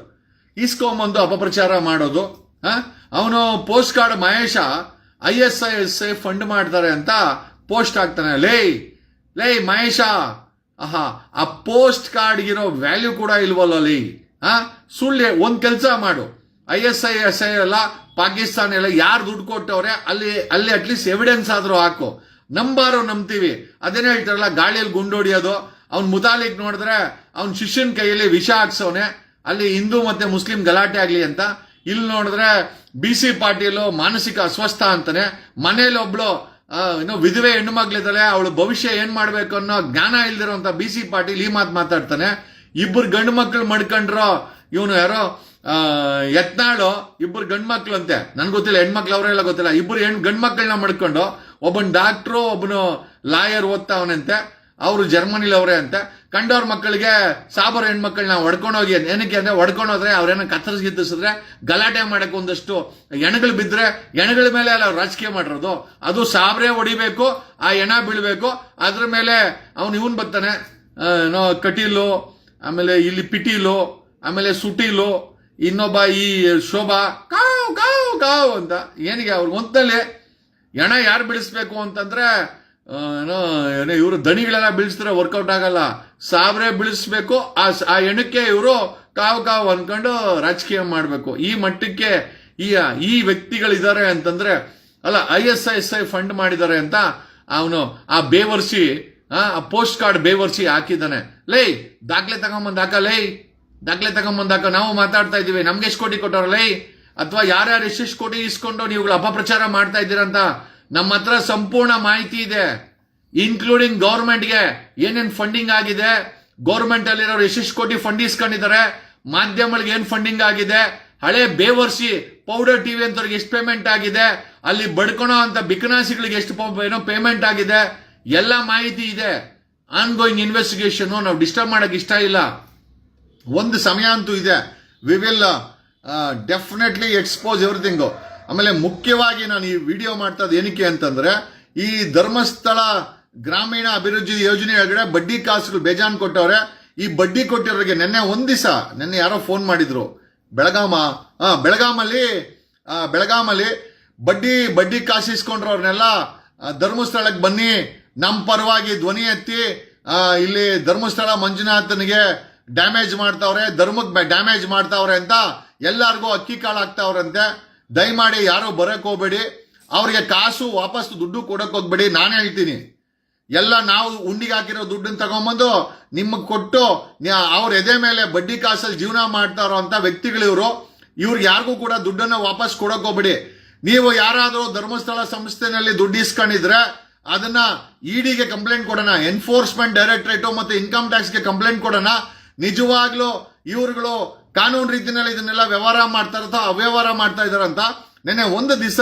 ಇಸ್ಕೊಂಬಂದು ಅಪಪ್ರಚಾರ ಮಾಡೋದು. ಅವನು post card Mahesh I S I S I fund ಮಾಡ್ತಾರೆ ಅಂತ ಪೋಸ್ಟ್ ಆಗ್ತಾನೆ ಲೇ ಲೇ ಮಹೇಶ, ಆಹಾ, ಆ ಪೋಸ್ಟ್ ಕಾರ್ಡ್ಗಿರೋ ವ್ಯಾಲ್ಯೂ ಕೂಡ ಇಲ್ವಲ್ಲ ಲೇ ಹಾ ಸುಳ್ಳು ಒಂದು ಕೆಲಸ ಮಾಡು. I S I S I ಎಲ್ಲ ಪಾಕಿಸ್ತಾನ ಎಲ್ಲ ಯಾರು ದುಡ್ಡು ಕೊಟ್ಟವ್ರೆ ಅಲ್ಲಿ ಅಲ್ಲಿ ಅಟ್ಲೀಸ್ಟ್ ಎವಿಡೆನ್ಸ್ ಆದ್ರೂ ಹಾಕು. ನಂಬಾರು ನಂಬ್ತೀವಿ. ಅದೇನೇ ಹೇಳ್ತಾರಲ್ಲ, ಗಾಳಿಯಲ್ಲಿ ಗುಂಡೊಡಿಯೋದು, ಅವ್ನ್ ಮುತಾಲಿಕ್ ನೋಡಿದ್ರೆ ಅವ್ನ ಶಿಷ್ಯನ ಕೈಯಲ್ಲಿ ವಿಷ ಹಾಕ್ಸೋನೆ ಅಲ್ಲಿ ಹಿಂದೂ ಮತ್ತೆ ಮುಸ್ಲಿಂ ಗಲಾಟೆ ಆಗಲಿ ಅಂತ. ಇಲ್ಲಿ ನೋಡಿದ್ರೆ ಬಿ ಸಿ ಪಾಟೀಲು ಮಾನಸಿಕ ಅಸ್ವಸ್ಥ ಅಂತಾನೆ. ಮನೇಲಿ ಒಬ್ಳು ಏನೋ ವಿಧವೆ ಹೆಣ್ಣು ಮಗಳಿದ್ದಾಳೆ, ಅವಳು ಭವಿಷ್ಯ ಏನ್ ಮಾಡ್ಬೇಕು ಅನ್ನೋ ಜ್ಞಾನ ಇಲ್ದಿರೋ ಬಿ ಸಿ ಪಾಟೀಲ್ ಈ ಮಾತು ಮಾತಾಡ್ತಾನೆ. ಇಬ್ಬರು ಗಂಡು ಮಕ್ಕಳು ಮಡ್ಕೊಂಡ್ರು ಇವನು ಯಾರೋ ಯತ್ನಾಳು, ಇಬ್ಬರು ಗಂಡು ಮಕ್ಳು ಅಂತೆ ನನ್ಗೆ ಗೊತ್ತಿಲ್ಲ, ಹೆಣ್ಮಕ್ಳು ಅವರೆಲ್ಲ ಗೊತ್ತಿಲ್ಲ. ಇಬ್ಬರು ಹೆಣ್, ಗಂಡು ಮಕ್ಕಳನ್ನ ಮಡ್ಕೊಂಡು, ಒಬ್ಬನ್ ಡಾಕ್ಟ್ರು ಒಬ್ಬನು ಲಾಯರ್ ಓದ್ತಾವನಂತೆ. ಅವರು ಜರ್ಮನಿಲಿ ಅವರೇ ಅಂತೆ. ಕಂಡವ್ರ ಮಕ್ಕಳಿಗೆ ಸಾಬರ್ ಹೆಣ್ಮಕ್ಳನ್ನ ಹೊಡ್ಕೊಂಡೋಗಿ ಏನಕ್ಕೆ ಅಂದ್ರೆ ಹೊಡ್ಕೊಂಡೋದ್ರೆ ಅವ್ರೇನ ಕತ್ತರಿಸಿ ಗಿತ್ತಿಸಿದ್ರೆ ಗಲಾಟೆ ಮಾಡಕ್ಕೆ ಒಂದಷ್ಟು ಎಣಗಳು ಬಿದ್ದರೆ ಎಣಗಳ ಮೇಲೆ ಅಲ್ಲ, ರಾಜಕೀಯ ಮಾಡಿರೋದು. ಅದು ಸಾಬ್ರೆ ಹೊಡಿಬೇಕು, ಆ ಎಣ ಬೀಳ್ಬೇಕು. ಅದ್ರ ಮೇಲೆ ಅವನು ಇವನ್ ಬರ್ತಾನೆ. ಕಟೀಲು, ಆಮೇಲೆ ಇಲ್ಲಿ ಪಿಟೀಲು, ಆಮೇಲೆ ಸುಟೀಲು, ಇನ್ನೊಬ್ಬ ಈ ಶೋಭಾ. ಕಾವ್ ಕಾವ್ ಕಾವ್ ಅಂತ. ಏನಿಗೆ ಅವ್ರಿಗೆ ಒಂದಲ್ಲಿ ಎಣ ಯಾರು ಬಿಡಿಸ್ಬೇಕು ಅಂತಂದ್ರೆ ಏನೋ ಏನೋ ಇವರು ದಣಿಗಳೆಲ್ಲ ಬೀಳಿಸಿದ್ರೆ ವರ್ಕೌಟ್ ಆಗಲ್ಲ. ಸಾವಿರೇ ಬೀಳಿಸ್ಬೇಕು, ಆ ಆ ಎಣಕ್ಕೆ ಇವರು ಕಾವು ಕಾವು ಅನ್ಕೊಂಡು ರಾಜಕೀಯ ಮಾಡಬೇಕು. ಈ ಮಟ್ಟಕ್ಕೆ ಈ ಈ ವ್ಯಕ್ತಿಗಳಿದ್ದಾರೆ ಅಂತಂದ್ರೆ, ಅಲ್ಲ, I S I S I fund ಮಾಡಿದ್ದಾರೆ ಅಂತ ಅವನು ಆ ಬೇವರ್ಸಿ ಆ ಪೋಸ್ಟ್ ಕಾರ್ಡ್ ಬೇವರ್ಸಿ ಹಾಕಿದ್ದಾನೆ. ಲೈ, ದಾಖಲೆ ತಗೊಂಬಂದ್ ಹಾಕ, ಲೈ. ದಾಖಲೆ ತಗೊಂಬಂದ್ ಹಾಕ, ನಾವು ಮಾತಾಡ್ತಾ ಇದೀವಿ ನಮ್ಗೆ ಎಷ್ಟು ಕೋಟಿ ಕೊಟ್ಟವ್ರ, ಲೈ. ಅಥವಾ ಯಾರ್ಯಾರು ಎಷ್ಟೆಷ್ಟು ಕೋಟಿ ಇಸ್ಕೊಂಡು ನೀವುಗಳು ಅಪಪ್ರಚಾರ ಮಾಡ್ತಾ ಇದ್ದೀರಂತ ನಮ್ಮ ಹತ್ರ ಸಂಪೂರ್ಣ ಮಾಹಿತಿ ಇದೆ ಇನ್ಕ್ಲೂಡಿಂಗ್ ಗೌರ್ಮೆಂಟ್ಗೆ ಏನೇನು ಫಂಡಿಂಗ್ ಆಗಿದೆ. ಗೌರ್ಮೆಂಟ್ ಅಲ್ಲಿರೋರು ಎಷ್ಟೆಷ್ಟು ಕೋಟಿ ಫಂಡ್ ಇಸ್ಕೊಂಡಿದ್ದಾರೆ. ಮಾಧ್ಯಮಗಳಿಗೆ ಏನು ಫಂಡಿಂಗ್ ಆಗಿದೆ. ಹಳೆ ಬೇವರ್ಸಿ ಪೌಡರ್ ಟಿವಿ ಅಂತವ್ರಿಗೆ ಎಷ್ಟು ಪೇಮೆಂಟ್ ಆಗಿದೆ. ಅಲ್ಲಿ ಬಡ್ಕೊಳೋ ಅಂತ ಬಿಕನಾಸಿಗಳಿಗೆ ಎಷ್ಟು ಏನೋ ಪೇಮೆಂಟ್ ಆಗಿದೆ. ಎಲ್ಲ ಮಾಹಿತಿ ಇದೆ. ಆನ್ ಗೋಯಿಂಗ್ ಇನ್ವೆಸ್ಟಿಗೇಷನ್ ನಾವು ಡಿಸ್ಟರ್ಬ್ ಮಾಡಕ್ ಇಷ್ಟ ಇಲ್ಲ. ಒಂದು ಸಮಯ ಅಂತೂ ಇದೆ. We will definitely expose everything ಆಮೇಲೆ ಮುಖ್ಯವಾಗಿ ನಾನು ಈ ವಿಡಿಯೋ ಮಾಡ್ತಾ ಇರೋದು ಏನಕ್ಕೆ ಅಂತಂದ್ರೆ, ಈ ಧರ್ಮಸ್ಥಳ ಗ್ರಾಮೀಣ ಅಭಿವೃದ್ಧಿ ಯೋಜನೆ ಒಳಗಡೆ ಬಡ್ಡಿ ಕಾಸುಗಳು ಬೇಜಾನ್ ಕೊಟ್ಟವ್ರೆ, ಈ ಬಡ್ಡಿ ಕೊಟ್ಟಿರೋರಿಗೆ ನಿನ್ನೆ ಒಂದ್ ದಿವಸ ನಿನ್ನೆ ಯಾರೋ ಫೋನ್ ಮಾಡಿದ್ರು. ಬೆಳಗಾಮ, ಆ, ಬೆಳಗಾಮಲ್ಲಿ ಬೆಳಗಾಮಲ್ಲಿ ಬಡ್ಡಿ ಬಡ್ಡಿ ಕಾಸು ಇಸ್ಕೊಂಡ್ರವ್ರನ್ನೆಲ್ಲ ಧರ್ಮಸ್ಥಳಕ್ಕೆ ಬನ್ನಿ ನಮ್ಮ ಪರವಾಗಿ ಧ್ವನಿ ಎತ್ತಿ ಇಲ್ಲಿ ಧರ್ಮಸ್ಥಳ ಮಂಜುನಾಥನಿಗೆ ಡ್ಯಾಮೇಜ್ ಮಾಡ್ತಾವ್ರೆ, ಧರ್ಮಕ್ಕೆ ಡ್ಯಾಮೇಜ್ ಮಾಡ್ತಾವ್ರೆ ಅಂತ ಎಲ್ಲರಿಗೂ ಅಕ್ಕಿ ಕಾಳು ಹಾಕ್ತಾವ್ರಂತೆ ದಯಮಾಡಿ ಯಾರು ಬರಕ್ ಹೋಗ್ಬೇಡಿ. ಅವ್ರಿಗೆ ಕಾಸು ವಾಪಸ್ ದುಡ್ಡು ಕೊಡಕ್ ಹೋಗ್ಬೇಡಿ. ನಾನು ಹೇಳ್ತೀನಿ. ಎಲ್ಲ ನಾವು ಉಂಡಿಗೆ ಹಾಕಿರೋ ದುಡ್ಡನ್ನ ತಗೊಂಬಂದು ನಿಮಗೆ ಕೊಟ್ಟು ಅವ್ರ ಎದೆ ಮೇಲೆ ಬಡ್ಡಿ ಕಾಸಲ್ಲಿ ಜೀವನ ಮಾಡ್ತಾರೋ ಅಂತ ವ್ಯಕ್ತಿಗಳಿವರು ಇವ್ರಿಗೆ ಯಾರಿಗೂ ಕೂಡ ದುಡ್ಡನ್ನು ವಾಪಸ್ ಕೊಡಕ್ ಹೋಗ್ಬೇಡಿ. ನೀವು ಯಾರಾದರೂ ಧರ್ಮಸ್ಥಳ ಸಂಸ್ಥೆನಲ್ಲಿ ದುಡ್ಡು ಇಸ್ಕೊಂಡಿದ್ರೆ ಅದನ್ನ ಇಡಿಗೆ ಕಂಪ್ಲೇಂಟ್ ಕೊಡೋಣ ಎನ್ಫೋರ್ಸ್ಮೆಂಟ್ ಡೈರೆಕ್ಟ್ರೇಟು ಮತ್ತು ಇನ್ಕಮ್ ಟ್ಯಾಕ್ಸ್ಗೆ ಕಂಪ್ಲೇಂಟ್ ಕೊಡೋಣ. ನಿಜವಾಗ್ಲೂ ಇವ್ರುಗಳು ಕಾನೂನು ರೀತಿಯಲ್ಲಿ ಇದನ್ನೆಲ್ಲ ವ್ಯವಹಾರ ಮಾಡ್ತಾರ ಅಥವಾ ಅವ್ಯವಹಾರ ಮಾಡ್ತಾ ಇದಾರಂತ ನೆನ್ನೆ ಒಂದು ದಿವಸ